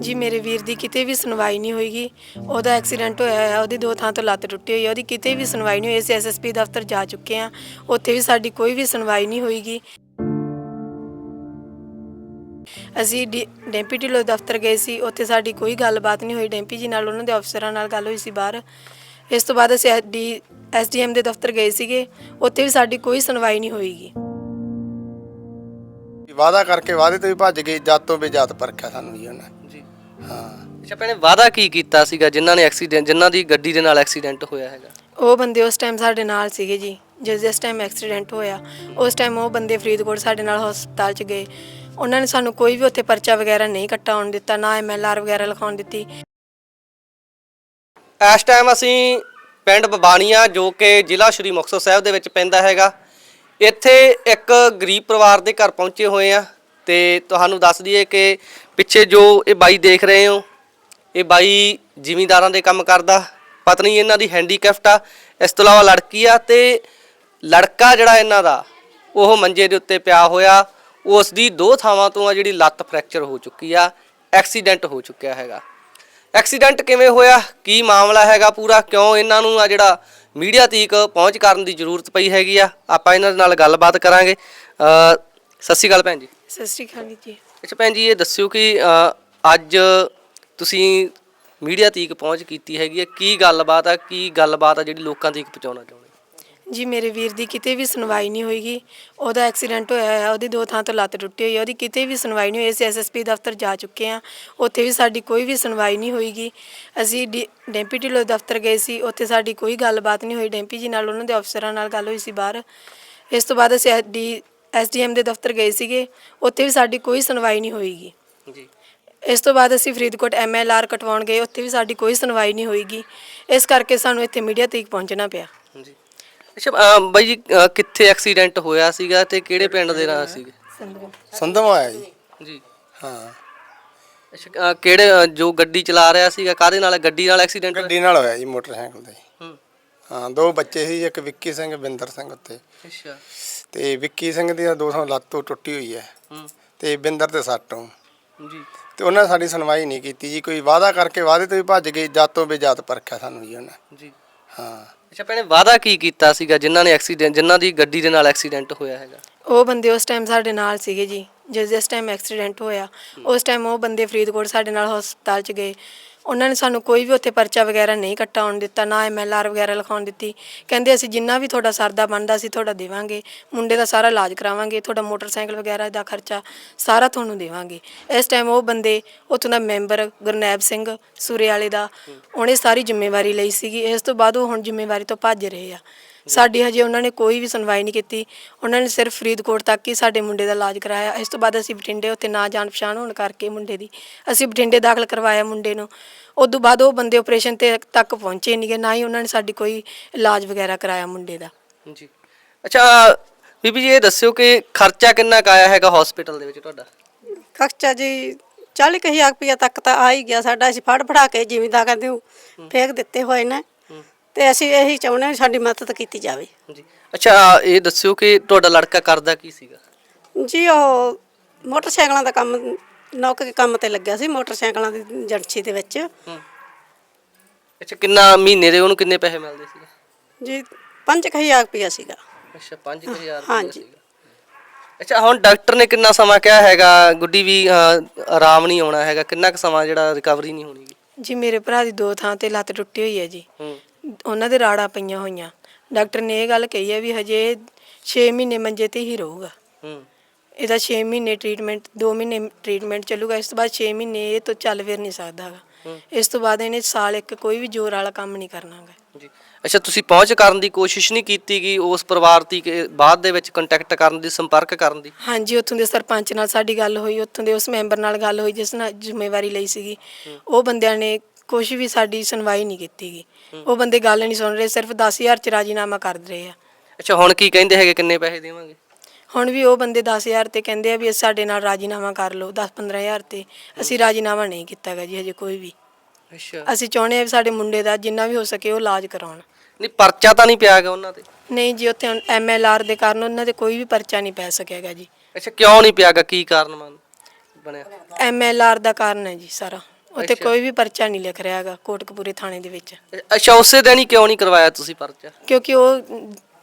ਜੀ ਮੇਰੇ ਵੀਰ ਦੀ ਕਿਤੇ ਵੀ ਸੁਣਵਾਈ ਨਹੀਂ ਹੋਈਗੀ। ਉਹਦਾ ਐਕਸੀਡੈਂਟ ਹੋਇਆ ਹੈ ਉਹਦੀ ਦੋ ਥਾਂ ਤੋਂ ਲੱਤ ਟੁੱਟੀ ਹੋਈ ਹੈ, ਉਹਦੀ ਕਿਤੇ ਵੀ ਸੁਣਵਾਈ ਨਹੀਂ ਹੋਈ। ਅਸੀਂ ਐਸਐਸਪੀ ਦਫ਼ਤਰ ਜਾ ਚੁੱਕੇ ਹਾਂ, ਉੱਥੇ ਵੀ ਸਾਡੀ ਕੋਈ ਵੀ ਸੁਣਵਾਈ ਨਹੀਂ ਹੋਈਗੀ। ਅਸੀਂ ਡੈਂਪੀ ਢਿੱਲੋਂ ਦਫ਼ਤਰ ਗਏ ਸੀ, ਉੱਥੇ ਸਾਡੀ ਕੋਈ ਗੱਲਬਾਤ ਨਹੀਂ ਹੋਈ। ਡੈਂਪੀ ਜੀ ਨਾਲ ਉਹਨਾਂ ਦੇ ਅਫਸਰਾਂ ਨਾਲ ਗੱਲ ਹੋਈ ਸੀ ਬਾਹਰ। ਇਸ ਤੋਂ ਬਾਅਦ ਅਸੀਂ ਡੀ ਐਸਡੀਐਮ ਦੇ ਦਫ਼ਤਰ ਗਏ ਸੀਗੇ, ਉੱਥੇ ਵੀ ਸਾਡੀ ਕੋਈ ਸੁਣਵਾਈ ਨਹੀਂ ਹੋਈਗੀ। ਵਾਦਾ ਕਰਕੇ ਵਾਦੇ ਤੋਂ ਵੀ ਭੱਜ ਗਏ ਜੱਤ ਤੋਂ ਵੀ ਜਾਤ ਪਰਖਿਆ ਸਾਨੂੰ ਜੀ ਉਹਨਾਂ ਹਾਂ। ਅੱਛਾ ਭੈਣੇ ਵਾਦਾ ਕੀ ਕੀਤਾ ਸੀਗਾ ਜਿਨ੍ਹਾਂ ਨੇ ਐਕਸੀਡੈਂਟ ਜਿਨ੍ਹਾਂ ਦੀ ਗੱਡੀ ਦੇ ਨਾਲ ਐਕਸੀਡੈਂਟ ਹੋਇਆ ਹੈਗਾ? ਉਹ ਬੰਦੇ ਉਸ ਟਾਈਮ ਸਾਡੇ ਨਾਲ ਸੀਗੇ ਜੀ ਜਿਸ ਜਿਸ ਟਾਈਮ ਐਕਸੀਡੈਂਟ ਹੋਇਆ ਉਸ ਟਾਈਮ ਉਹ ਬੰਦੇ ਫਰੀਦਕੋਟ ਸਾਡੇ ਨਾਲ ਹਸਪਤਾਲ 'ਚ ਗਏ। ਉਹਨਾਂ ਨੇ ਸਾਨੂੰ ਕੋਈ ਵੀ ਉੱਥੇ ਪਰਚਾ ਵਗੈਰਾ ਨਹੀਂ ਕਟਾਉਣ ਦਿੱਤਾ ਨਾ ਐਮਐਲਆਰ ਵਗੈਰਾ ਲਿਖਾਉਣ ਦਿੱਤੀ। ਇਸ ਟਾਈਮ ਅਸੀਂ ਪਿੰਡ ਬਬਾਨੀਆਂ ਜੋ ਕਿ ਜ਼ਿਲ੍ਹਾ ਸ਼੍ਰੀ ਮੁਕਤਸਰ ਸਾਹਿਬ ਦੇ ਵਿੱਚ ਪੈਂਦਾ ਹੈਗਾ ਇੱਥੇ ਇੱਕ ਗਰੀਬ ਪਰਿਵਾਰ ਦੇ ਘਰ ਪਹੁੰਚੇ ਹੋਏ ਆ। ਤੇ ਤੁਹਾਨੂੰ ਦੱਸ ਦਈਏ ਕਿ ਪਿੱਛੇ ਜੋ ਇਹ ਬਾਈ ਦੇਖ ਰਹੇ ਹੋ, ਇਹ ਬਾਈ ਜ਼ਿਮੀਂਦਾਰਾਂ ਦੇ ਕੰਮ ਕਰਦਾ, ਪਤਨੀ ਇਹਨਾਂ ਦੀ ਹੈਂਡੀਕੈਫਟ ਆ, ਇਸ ਤੋਂ ਇਲਾਵਾ ਲੜਕੀ ਆ ਤੇ ਲੜਕਾ ਜਿਹੜਾ ਇਹਨਾਂ ਦਾ, ਉਹ ਮੰਜੇ ਦੇ ਉੱਤੇ ਪਿਆ ਹੋਇਆ, ਉਸ ਦੀ ਦੋ ਥਾਵਾਂ ਤੋਂ ਆ ਜਿਹੜੀ ਲੱਤ ਫ੍ਰੈਕਚਰ ਹੋ ਚੁੱਕੀ ਆ, ਐਕਸੀਡੈਂਟ ਹੋ ਚੁੱਕਿਆ ਹੈਗਾ। ਐਕਸੀਡੈਂਟ ਕਿਵੇਂ ਹੋਇਆ, ਕੀ ਮਾਮਲਾ ਹੈਗਾ ਪੂਰਾ, ਕਿਉਂ ਇਹਨਾਂ ਨੂੰ ਆ ਜਿਹੜਾ ਮੀਡੀਆ ਤੀਕ ਪਹੁੰਚ ਕਰਨ ਦੀ ਜ਼ਰੂਰਤ ਪਈ ਹੈਗੀ ਆ, ਆਪਾਂ ਇਹਨਾਂ ਦੇ ਨਾਲ ਗੱਲਬਾਤ ਕਰਾਂਗੇ। ਸਤਿ ਸ਼੍ਰੀ ਅਕਾਲ ਭੈਣ ਜੀ। ਸਤਿ ਸ਼੍ਰੀ ਅਕਾਲ ਜੀ। ਅੱਛਾ ਭੈਣ ਜੀ ਇਹ ਦੱਸਿਓ ਕਿ ਅ, ਅੱਜ ਤੁਸੀਂ ਮੀਡੀਆ ਤੀਕ ਪਹੁੰਚ ਕੀਤੀ ਹੈਗੀ ਹੈ। ਕੀ ਗੱਲਬਾਤ ਆ? ਕੀ ਗੱਲਬਾਤ ਆ ਜਿਹੜੀ ਲੋਕਾਂ ਤੀਕ ਪਹੁੰਚਾਉਣਾ ਚਾਹੁੰਦੇ? ਜੀ ਮੇਰੇ ਵੀਰ ਦੀ ਕਿਤੇ ਵੀ ਸੁਣਵਾਈ ਨਹੀਂ ਹੋਈਗੀ। ਉਹਦਾ ਐਕਸੀਡੈਂਟ ਹੋਇਆ ਹੈ ਉਹਦੀ ਦੋ ਥਾਂ ਤੋਂ ਲੱਤ ਟੁੱਟੀ ਹੋਈ ਹੈ। ਉਹਦੀ ਕਿਤੇ ਵੀ ਸੁਣਵਾਈ ਨਹੀਂ ਹੋਈ। ਅਸੀਂ ਐਸਐਸਪੀ ਦਫ਼ਤਰ ਜਾ ਚੁੱਕੇ ਹਾਂ। ਉੱਥੇ ਵੀ ਸਾਡੀ ਕੋਈ ਵੀ ਸੁਣਵਾਈ ਨਹੀਂ ਹੋਈਗੀ। ਅਸੀਂ ਡੀ- ਡੈਂਪੀ ਢਿੱਲੋਂ ਦਫ਼ਤਰ ਗਏ ਸੀ। ਉੱਥੇ ਸਾਡੀ ਕੋਈ ਗੱਲਬਾਤ ਨਹੀਂ ਹੋਈ। ਡੈਂਪੀ ਜੀ ਨਾਲ ਉਹਨਾਂ ਦੇ ਅਫਸਰਾਂ ਨਾਲ ਗੱਲ ਹੋਈ ਸੀ ਬਾਹਰ। ਇਸ ਤੋਂ ਬਾਅਦ ਅਸੀਂ ਡੀ ਐਸਡੀਐਮ ਦੇ ਦਫ਼ਤਰ ਗਏ ਸੀਗੇ ਉੱਥੇ ਵੀ ਸਾਡੀ ਕੋਈ ਸੁਣਵਾਈ ਨਹੀਂ ਹੋਈਗੀ। ਜੀ। ਇਸ ਤੋਂ ਬਾਅਦ ਅਸੀਂ ਫਰੀਦਕੋਟ ਐਮਐਲਆਰ ਕਟਵਾਉਣ ਗਏ ਉੱਥੇ ਵੀ ਸਾਡੀ ਕੋਈ ਸੁਣਵਾਈ ਨਹੀਂ ਹੋਈਗੀ। ਇਸ ਕਰਕੇ ਸਾਨੂੰ ਇੱਥੇ ਮੀਡੀਆ ਤੱਕ ਪਹੁੰਚਣਾ ਪਿਆ। ਜੀ ਅੱਛਾ ਬਾਈ ਜੀ ਅ, ਕਿੱਥੇ ਐਕਸੀਡੈਂਟ ਹੋਇਆ ਸੀਗਾ ਤੇ ਕਿਹੜੇ ਪਿੰਡ ਦੇ ਨਾਲ ਸੀਗੇ? ਸੰਧਮ ਆਇਆ ਜੀ। ਜੀ। ਹਾਂ। ਅੱਛਾ ਅ, ਕਿਹੜੇ ਅ, ਜੋ ਗੱਡੀ ਚਲਾ ਰਿਹਾ ਸੀਗਾ ਕਾਹਦੇ ਨਾਲ ਗੱਡੀ ਨਾਲ ਐਕਸੀਡੈਂਟ ਹੋਇਆ? ਗੱਡੀ ਨਾਲ ਹੋਇਆ ਜੀ ਮੋਟਰਸਾਈਕਲ ਹੂੰ। ਹਾਂ ਦੋ ਬੱਚੇ ਸੀ ਇੱਕ ਵਿੱਕੀ ਸਿੰਘ ਬਿੰਦਰ ਸਿੰਘ ਉੱਤੇ। ਅੱਛਾ। ਤੇ ਵਿੱਕੀ ਸਿੰਘ ਦੀ ਦੋਸੋਂ ਲੱਤ ਤੋਂ ਟੁੱਟੀ ਹੋਈ ਹੈ। ਹੂੰ। ਤੇ ਬਿੰਦਰ ਤੇ ਸੱਟੋਂ ਜੀ। ਤੇ ਉਹਨਾਂ ਨੇ ਸਾਡੀ ਸੁਣਵਾਈ ਨਹੀਂ ਕੀਤੀ ਜੀ। ਕੋਈ ਵਾਦਾ ਕਰਕੇ ਵਾਦੇ ਤੋਂ ਵੀ ਭੱਜ ਗਏ ਜੱਤ ਤੋਂ ਵੀ ਜਾਤ ਪਰਖਿਆ ਸਾਨੂੰ ਜੀ ਉਹਨਾਂ। ਜੀ। ਹਾਂ। ਅੱਛਾ ਭੈਣੇ ਵਾਦਾ ਕੀ ਕੀਤਾ ਸੀਗਾ ਜਿਨ੍ਹਾਂ ਨੇ ਐਕਸੀਡੈਂਟ ਜਿਨ੍ਹਾਂ ਦੀ ਗੱਡੀ ਦੇ ਨਾਲ ਐਕਸੀਡੈਂਟ ਹੋਇਆ ਹੈਗਾ? ਉਹ ਬੰਦੇ ਉਸ ਟਾਈਮ ਸਾਡੇ ਨਾਲ ਸੀਗੇ ਜੀ। ਜਿਸ ਜਿਸ ਟਾਈਮ ਐਕਸੀਡੈਂਟ ਹੋਇਆ ਉਸ ਟਾਈਮ ਉਹ ਬੰਦੇ ਫਰੀਦਕੋਟ ਸਾਡੇ ਨਾਲ ਹਸਪਤਾਲ 'ਚ ਗਏ। ਉਹਨਾਂ ਨੇ ਸਾਨੂੰ ਕੋਈ ਵੀ ਉੱਥੇ ਪਰਚਾ ਵਗੈਰਾ ਨਹੀਂ ਕੱਟਾਉਣ ਦਿੱਤਾ, ਨਾ ਐਮਐਲਆਰ ਵਗੈਰਾ ਲਿਖਾਉਣ ਦਿੱਤੀ। ਕਹਿੰਦੇ ਅਸੀਂ ਜਿੰਨਾ ਵੀ ਤੁਹਾਡਾ ਸਰਦਾ ਬਣਦਾ ਸੀ ਤੁਹਾਡਾ ਦੇਵਾਂਗੇ। ਮੁੰਡੇ ਦਾ ਸਾਰਾ ਇਲਾਜ ਕਰਾਵਾਂਗੇ, ਤੁਹਾਡਾ ਮੋਟਰਸਾਈਕਲ ਵਗੈਰਾ ਦਾ ਖਰਚਾ ਸਾਰਾ ਤੁਹਾਨੂੰ ਦੇਵਾਂਗੇ। ਇਸ ਟਾਈਮ ਉਹ ਬੰਦੇ ਉੱਥੋਂ ਦਾ ਮੈਂਬਰ ਗੁਰਨੈਬ ਸਿੰਘ ਸੂਰੇ ਵਾਲੇ ਦਾ, ਉਹਨੇ ਸਾਰੀ ਜ਼ਿੰਮੇਵਾਰੀ ਲਈ ਸੀਗੀ। ਇਸ ਤੋਂ ਬਾਅਦ ਉਹ ਹੁਣ ਜ਼ਿੰਮੇਵਾਰੀ ਤੋਂ ਭੱਜ ਰਹੇ ਆ। ਸਾਡੀ ਹਜੇ ਉਹਨਾਂ ਨੇ ਕੋਈ ਵੀ ਸੁਣਵਾਈ ਨਹੀਂ ਕੀਤੀ। ਉਹਨਾਂ ਨੇ ਸਿਰਫ ਫਰੀਦਕੋਟ ਤੱਕ ਹੀ ਸਾਡੇ ਮੁੰਡੇ ਦਾ ਇਲਾਜ ਕਰਾਇਆ। ਇਸ ਤੋਂ ਬਾਅਦ ਅਸੀਂ ਬਠਿੰਡੇ ਉੱਤੇ ਨਾ ਜਾਣ ਪਛਾਣ ਹੋਣ ਕਰਕੇ ਮੁੰਡੇ ਦੀ ਅਸੀਂ ਬਠਿੰਡੇ ਦਾਖਲ ਕਰਵਾਇਆ ਮੁੰਡੇ ਨੂੰ। ਉਸ ਤੋਂ ਬਾਅਦ ਉਹ ਬੰਦੇ ਆਪਰੇਸ਼ਨ ਤੇ ਤੱਕ ਪਹੁੰਚੇ ਨਹੀਂਗੇ ਨਾ ਹੀ ਉਹਨਾਂ ਨੇ ਸਾਡੀ ਕੋਈ ਇਲਾਜ ਵਗੈਰਾ ਕਰਾਇਆ ਮੁੰਡੇ ਦਾ। ਜੀ। ਅੱਛਾ ਬੀਬੀ ਜੀ ਇਹ ਦੱਸਿਓ ਕਿ ਖਰਚਾ ਕਿੰਨਾ ਕੁ ਆਇਆ ਹੈਗਾ ਹਸਪੀਟਲ ਦੇ ਵਿੱਚ ਤੁਹਾਡਾ? ਖਰਚਾ ਜੀ 40 ਕੁ ਹਜ਼ਾਰ ਰੁਪਇਆ ਤੱਕ ਤਾਂ ਆ ਹੀ ਗਿਆ ਸਾਡਾ। ਅਸੀਂ ਫੜ ਫੜਾ ਕੇ ਜ਼ਿਮੀਂਦਾਰਾਂ ਦੇ ਫੇਕ ਦਿੱਤੇ ਹੋਏ ਨੇ। ਤੇ ਅਸੀਂ ਇਹੀ ਚਾਹੁੰਦੇ ਹਾਂ ਸਾਡੀ ਮਦਦ ਕੀਤੀ ਜਾਵੇ। ਜੀ। ਅੱਛਾ ਇਹ ਦੱਸਿਓ ਕਿ ਤੁਹਾਡਾ ਲੜਕਾ ਕਰਦਾ ਕੀ ਸੀਗਾ? ਜੀ ਉਹ ਮੋਟਰਸਾਈਕਲਾਂ ਦਾ ਕੰਮ ਨੌਕਰੀ ਕੰਮ ਤੇ ਲੱਗਿਆ ਸੀ ਮੋਟਰਸਾਈਕਲਾਂ ਦੀ ਏਜੰਸੀ ਦੇ ਵਿੱਚ। ਅੱਛਾ ਕਿੰਨਾ ਮਹੀਨੇ ਦੇ ਉਹਨੂੰ ਕਿੰਨੇ ਪੈਸੇ ਮਿਲਦੇ ਸੀਗੇ? ਜੀ 5000 ਰੁਪਇਆ ਸੀਗਾ। ਅੱਛਾ 5000 ਰੁਪਏ ਹਾਂਜੀ। ਸੀਗਾ। ਅੱਛਾ ਹੁਣ ਡਾਕਟਰ ਨੇ ਕਿੰਨਾ ਸਮਾਂ ਕਿਹਾ ਹੈਗਾ ਗੁੱਡੀ ਵੀ ਅਹ, ਆਰਾਮ ਨਹੀਂ ਆਉਣਾ ਹੈਗਾ ਕਿੰਨਾ ਕੁ ਸਮਾਂ ਜਿਹੜਾ ਰਿਕਵਰੀ ਨਹੀਂ ਹੋਣੀ? ਗੀ? ਜੀ ਮੇਰੇ ਭਰਾ ਦੀ ਦੋ ਥਾਂ ਤੇ ਲੱਤ ਟੁੱਟੀ ਹੋਈ ਹੈ ਜੀ। ਹੂੰ। ਉਹਨਾਂ ਦੇ ਰਾੜਾਂ ਪਈਆਂ ਹੋਈਆਂ। ਡਾਕਟਰ ਨੇ ਇਹ ਗੱਲ ਕਹੀ ਹੈ ਵੀ ਹਜੇ 6 ਮਹੀਨੇ ਮੰਜੇ ਤੇ ਹੀ ਰਹੂਗਾ। ਹੂੰ। ਇਹਦਾ 6 ਮਹੀਨੇ ਟ੍ਰੀਟਮੈਂਟ 2 ਮਹੀਨੇ ਟ੍ਰੀਟਮੈਂਟ ਚੱਲੂਗਾ ਇਸ ਤੋਂ ਬਾਅਦ 6 ਮਹੀਨੇ ਇਹ ਤੋਂ ਚੱਲ ਫਿਰ ਨਹੀਂ ਸਕਦਾਗਾ। ਇਸ ਤੋਂ ਬਾਅਦ ਇਹਨੇ ਸਾਲ ਇੱਕ ਕੋਈ ਵੀ ਜ਼ੋਰ ਵਾਲਾ ਕੰਮ ਨਹੀਂ ਕਰਨਾਗਾ। ਜੀ। ਅੱਛਾ ਤੁਸੀਂ ਪਹੁੰਚ ਕਰਨ ਦੀ ਕੋਸ਼ਿਸ਼ ਨਹੀਂ ਕੀਤੀ ਕਿ ਉਸ ਪਰਿਵਾਰ ਦੀ ਬਾਅਦ ਦੇ ਵਿੱਚ ਕੰਟੈਕਟ ਕਰਨ ਦੀ ਸੰਪਰਕ ਕਰਨ ਦੀ? ਹਾਂਜੀ ਉੱਥੋਂ ਦੇ ਸਰਪੰਚ ਨਾਲ ਸਾਡੀ ਗੱਲ ਹੋਈ ਉੱਥੋਂ ਦੇ ਉਸ ਮੈਂਬਰ ਨਾਲ ਗੱਲ ਹੋਈ ਜਿਸ ਨਾਲ ਜ਼ਿੰਮੇਵਾਰੀ ਲਈ ਸੀਗੀ। ਉਹ ਬੰਦਿਆਂ ਨੇ ਕੁਝ ਵੀ ਸਾਡੀ ਸੁਣਵਾਈ ਨਹੀਂ ਕੀਤੀਗੀ ਉਹ ਬੰਦੇ ਗੱਲ ਨਹੀਂ ਸੁਣ ਰਹੇ ਸਿਰਫ 10000 ਚ ਰਾਜੀਨਾਮਾ ਕਰ ਰਹੇ ਆ। ਅੱਛਾ ਹੁਣ ਕੀ ਕਹਿੰਦੇ ਹੈਗੇ ਕਿੰਨੇ ਪੈਸੇ ਦੇਵਾਂਗੇ? ਹੁਣ ਵੀ ਉਹ ਬੰਦੇ 10000 ਤੇ ਕਹਿੰਦੇ ਆ ਵੀ ਸਾਡੇ ਨਾਲ ਰਾਜੀਨਾਮਾ ਕਰ ਲਓ 10-15000 ਤੇ ਅਸੀਂ ਰਾਜੀਨਾਮਾ ਨਹੀਂ ਕੀਤਾਗਾ ਜੀ ਹਜੇ ਕੋਈ ਵੀ। ਅੱਛਾ। ਅਸੀਂ ਚਾਹੁੰਦੇ ਆ ਵੀ ਸਾਡੇ ਮੁੰਡੇ ਦਾ ਜਿੰਨਾ ਵੀ ਹੋ ਸਕੇ ਉਹ ਇਲਾਜ ਕਰਾਉਣ। ਨਹੀਂ ਪਰਚਾ ਤਾਂ ਨਹੀਂ ਪਿਆ ਗਿਆ ਉਹਨਾਂ ਤੇ? ਨਹੀਂ ਜੀ ਉੱਥੇ ਐਮਐਲਆਰ ਦੇ ਕਾਰਨ ਉਹਨਾਂ ਦੇ ਕੋਈ ਵੀ ਪਰਚਾ ਨਹੀਂ ਪੈ ਸਕਿਆਗਾ ਜੀ। ਅੱਛਾ ਕਿਉਂ ਨਹੀਂ ਪਿਆਗਾ ਕੀ ਕਾਰਨ ਮੰਨ ਬਣਿਆ? ਐਮਐਲਆਰ ਦਾ ਕਾਰਨ ਹੈ ਜੀ ਸਾਰਾ। ਉੱਥੇ। ਕੋਈ ਵੀ ਪਰਚਾ ਨਹੀਂ ਲਿਖ ਰਿਹਾ ਹੈਗਾ ਕੋਟਕਪੂਰੇ ਥਾਣੇ ਦੇ ਵਿੱਚ। ਅੱਛਾ ਉਸੇ ਦਿਨ ਹੀ ਕਿਉਂ ਨਹੀਂ ਕਰਵਾਇਆ ਤੁਸੀਂ ਪਰਚਾ? ਕਿਉਂਕਿ ਉਹ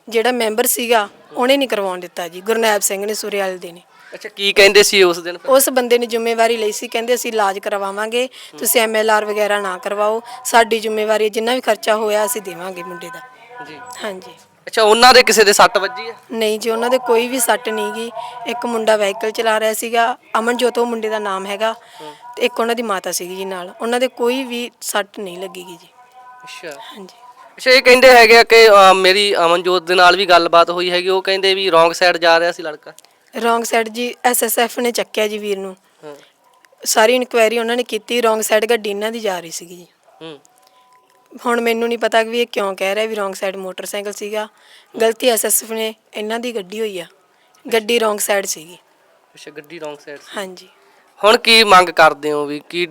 ਜਿਹੜਾ ਮੈਂਬਰ ਸੀਗਾ ਉਹਨੇ ਨਹੀਂ ਕਰਵਾਉਣ ਦਿੱਤਾ ਜੀ ਗੁਰਨੈਬ ਸਿੰਘ ਨੇ ਸੁਰਿਆਲ ਦੇ ਨੇ। ਅੱਛਾ ਕੀ ਕਹਿੰਦੇ ਸੀ ਉਸ ਦਿਨ? ਉਸ ਬੰਦੇ ਨੇ ਜ਼ਿੰਮੇਵਾਰੀ ਲਈ ਸੀ ਕਹਿੰਦੇ ਅਸੀਂ ਇਲਾਜ ਕਰਵਾਵਾਂਗੇ ਤੁਸੀਂ ਐਮਐਲਆਰ ਵਗੈਰਾ ਨਾ ਕਰਵਾਓ ਸਾਡੀ ਜ਼ਿੰਮੇਵਾਰੀ ਹੈ, ਜਿੰਨਾ ਵੀ ਖਰਚਾ ਹੋਇਆ ਅਸੀਂ ਦੇਵਾਂਗੇ ਮੁੰਡੇ ਦਾ। ਜੀ। ਹਾਂਜੀ। ਅੱਛਾ ਉਹਨਾਂ ਦੇ ਕਿਸੇ ਦੇ ਸੱਟ ਵੱਜੀ ਹੈ? ਨਹੀਂ ਜੀ ਉਹਨਾਂ ਦੇ ਕੋਈ ਵੀ ਸੱਟ ਨਹੀਂ ਗਈ ਇੱਕ ਮੁੰਡਾ ਵਹੀਕਲ ਚਲਾ ਰਿਹਾ ਸੀਗਾ ਅਮਨਜੋਤ ਉਹ ਮੁੰਡੇ ਦਾ ਨਾਮ ਹੈਗਾ। ਤੇ ਇੱਕ ਉਹਨਾਂ ਦੀ ਮਾਤਾ ਸੀਗੀ ਜੀ ਨਾਲ। ਉਹਨਾਂ ਦੇ ਕੋਈ ਵੀ ਸੱਟ ਨਹੀਂ ਲੱਗੀਗੀ ਜੀ। ਅੱਛਾ। ਹਾਂਜੀ। ਅੱਛਾ ਇਹ ਕਹਿੰਦੇ ਹੈਗੇ ਆ ਕਿ ਅ, ਮੇਰੀ ਅਮਨਜੋਤ ਦੇ ਨਾਲ ਵੀ ਗੱਲਬਾਤ ਹੋਈ ਹੈਗੀ। ਉਹ ਕਹਿੰਦੇ ਵੀ ਰੋਂਗ ਸਾਈਡ ਜਾ ਰਿਹਾ ਸੀ ਲੜਕਾ। ਰੋਂਗ ਸਾਈਡ ਜੀ ਐਸਐਸਐਫ ਨੇ ਚੱਕਿਆ ਜੀ ਵੀਰ ਨੂੰ। ਹਾਂ। ਸਾਰੀ ਇਨਕੁਆਇਰੀ ਉਹਨਾਂ ਨੇ ਕੀਤੀ। ਰੋਂਗ ਸਾਈਡ ਗੱਡੀ ਇਹਨਾਂ ਦੀ ਜਾ ਰਹੀ ਸੀਗੀ ਜੀ। ਹੂੰ। ਹੁਣ ਮੈਨੂੰ ਨਹੀਂ ਪਤਾ ਵੀ ਇਹ ਕਿਉਂ ਕਹਿ ਰਿਹਾ ਵੀ ਰੋਂਗ ਸਾਈਡ ਮੋਟਰਸਾਈਕਲ ਸੀਗਾ। ਗਲਤੀ ਐਸਐਸਐਫ ਨੇ ਇਹਨਾਂ ਦੀ ਗੱਡੀ ਹੋਈ ਆ। ਗੱਡੀ ਰੋਂਗ ਸਾਈਡ ਸੀਗੀ। ਅੱਛਾ ਗੱਡੀ ਰੋਂਗ ਸਾਈਡ ਸੀ। ਹਾਂਜੀ। ਹੁਣ ਕੀ ਮੰਗ ਕਰਦੇ ਹੋ ਵੀ ਕੀ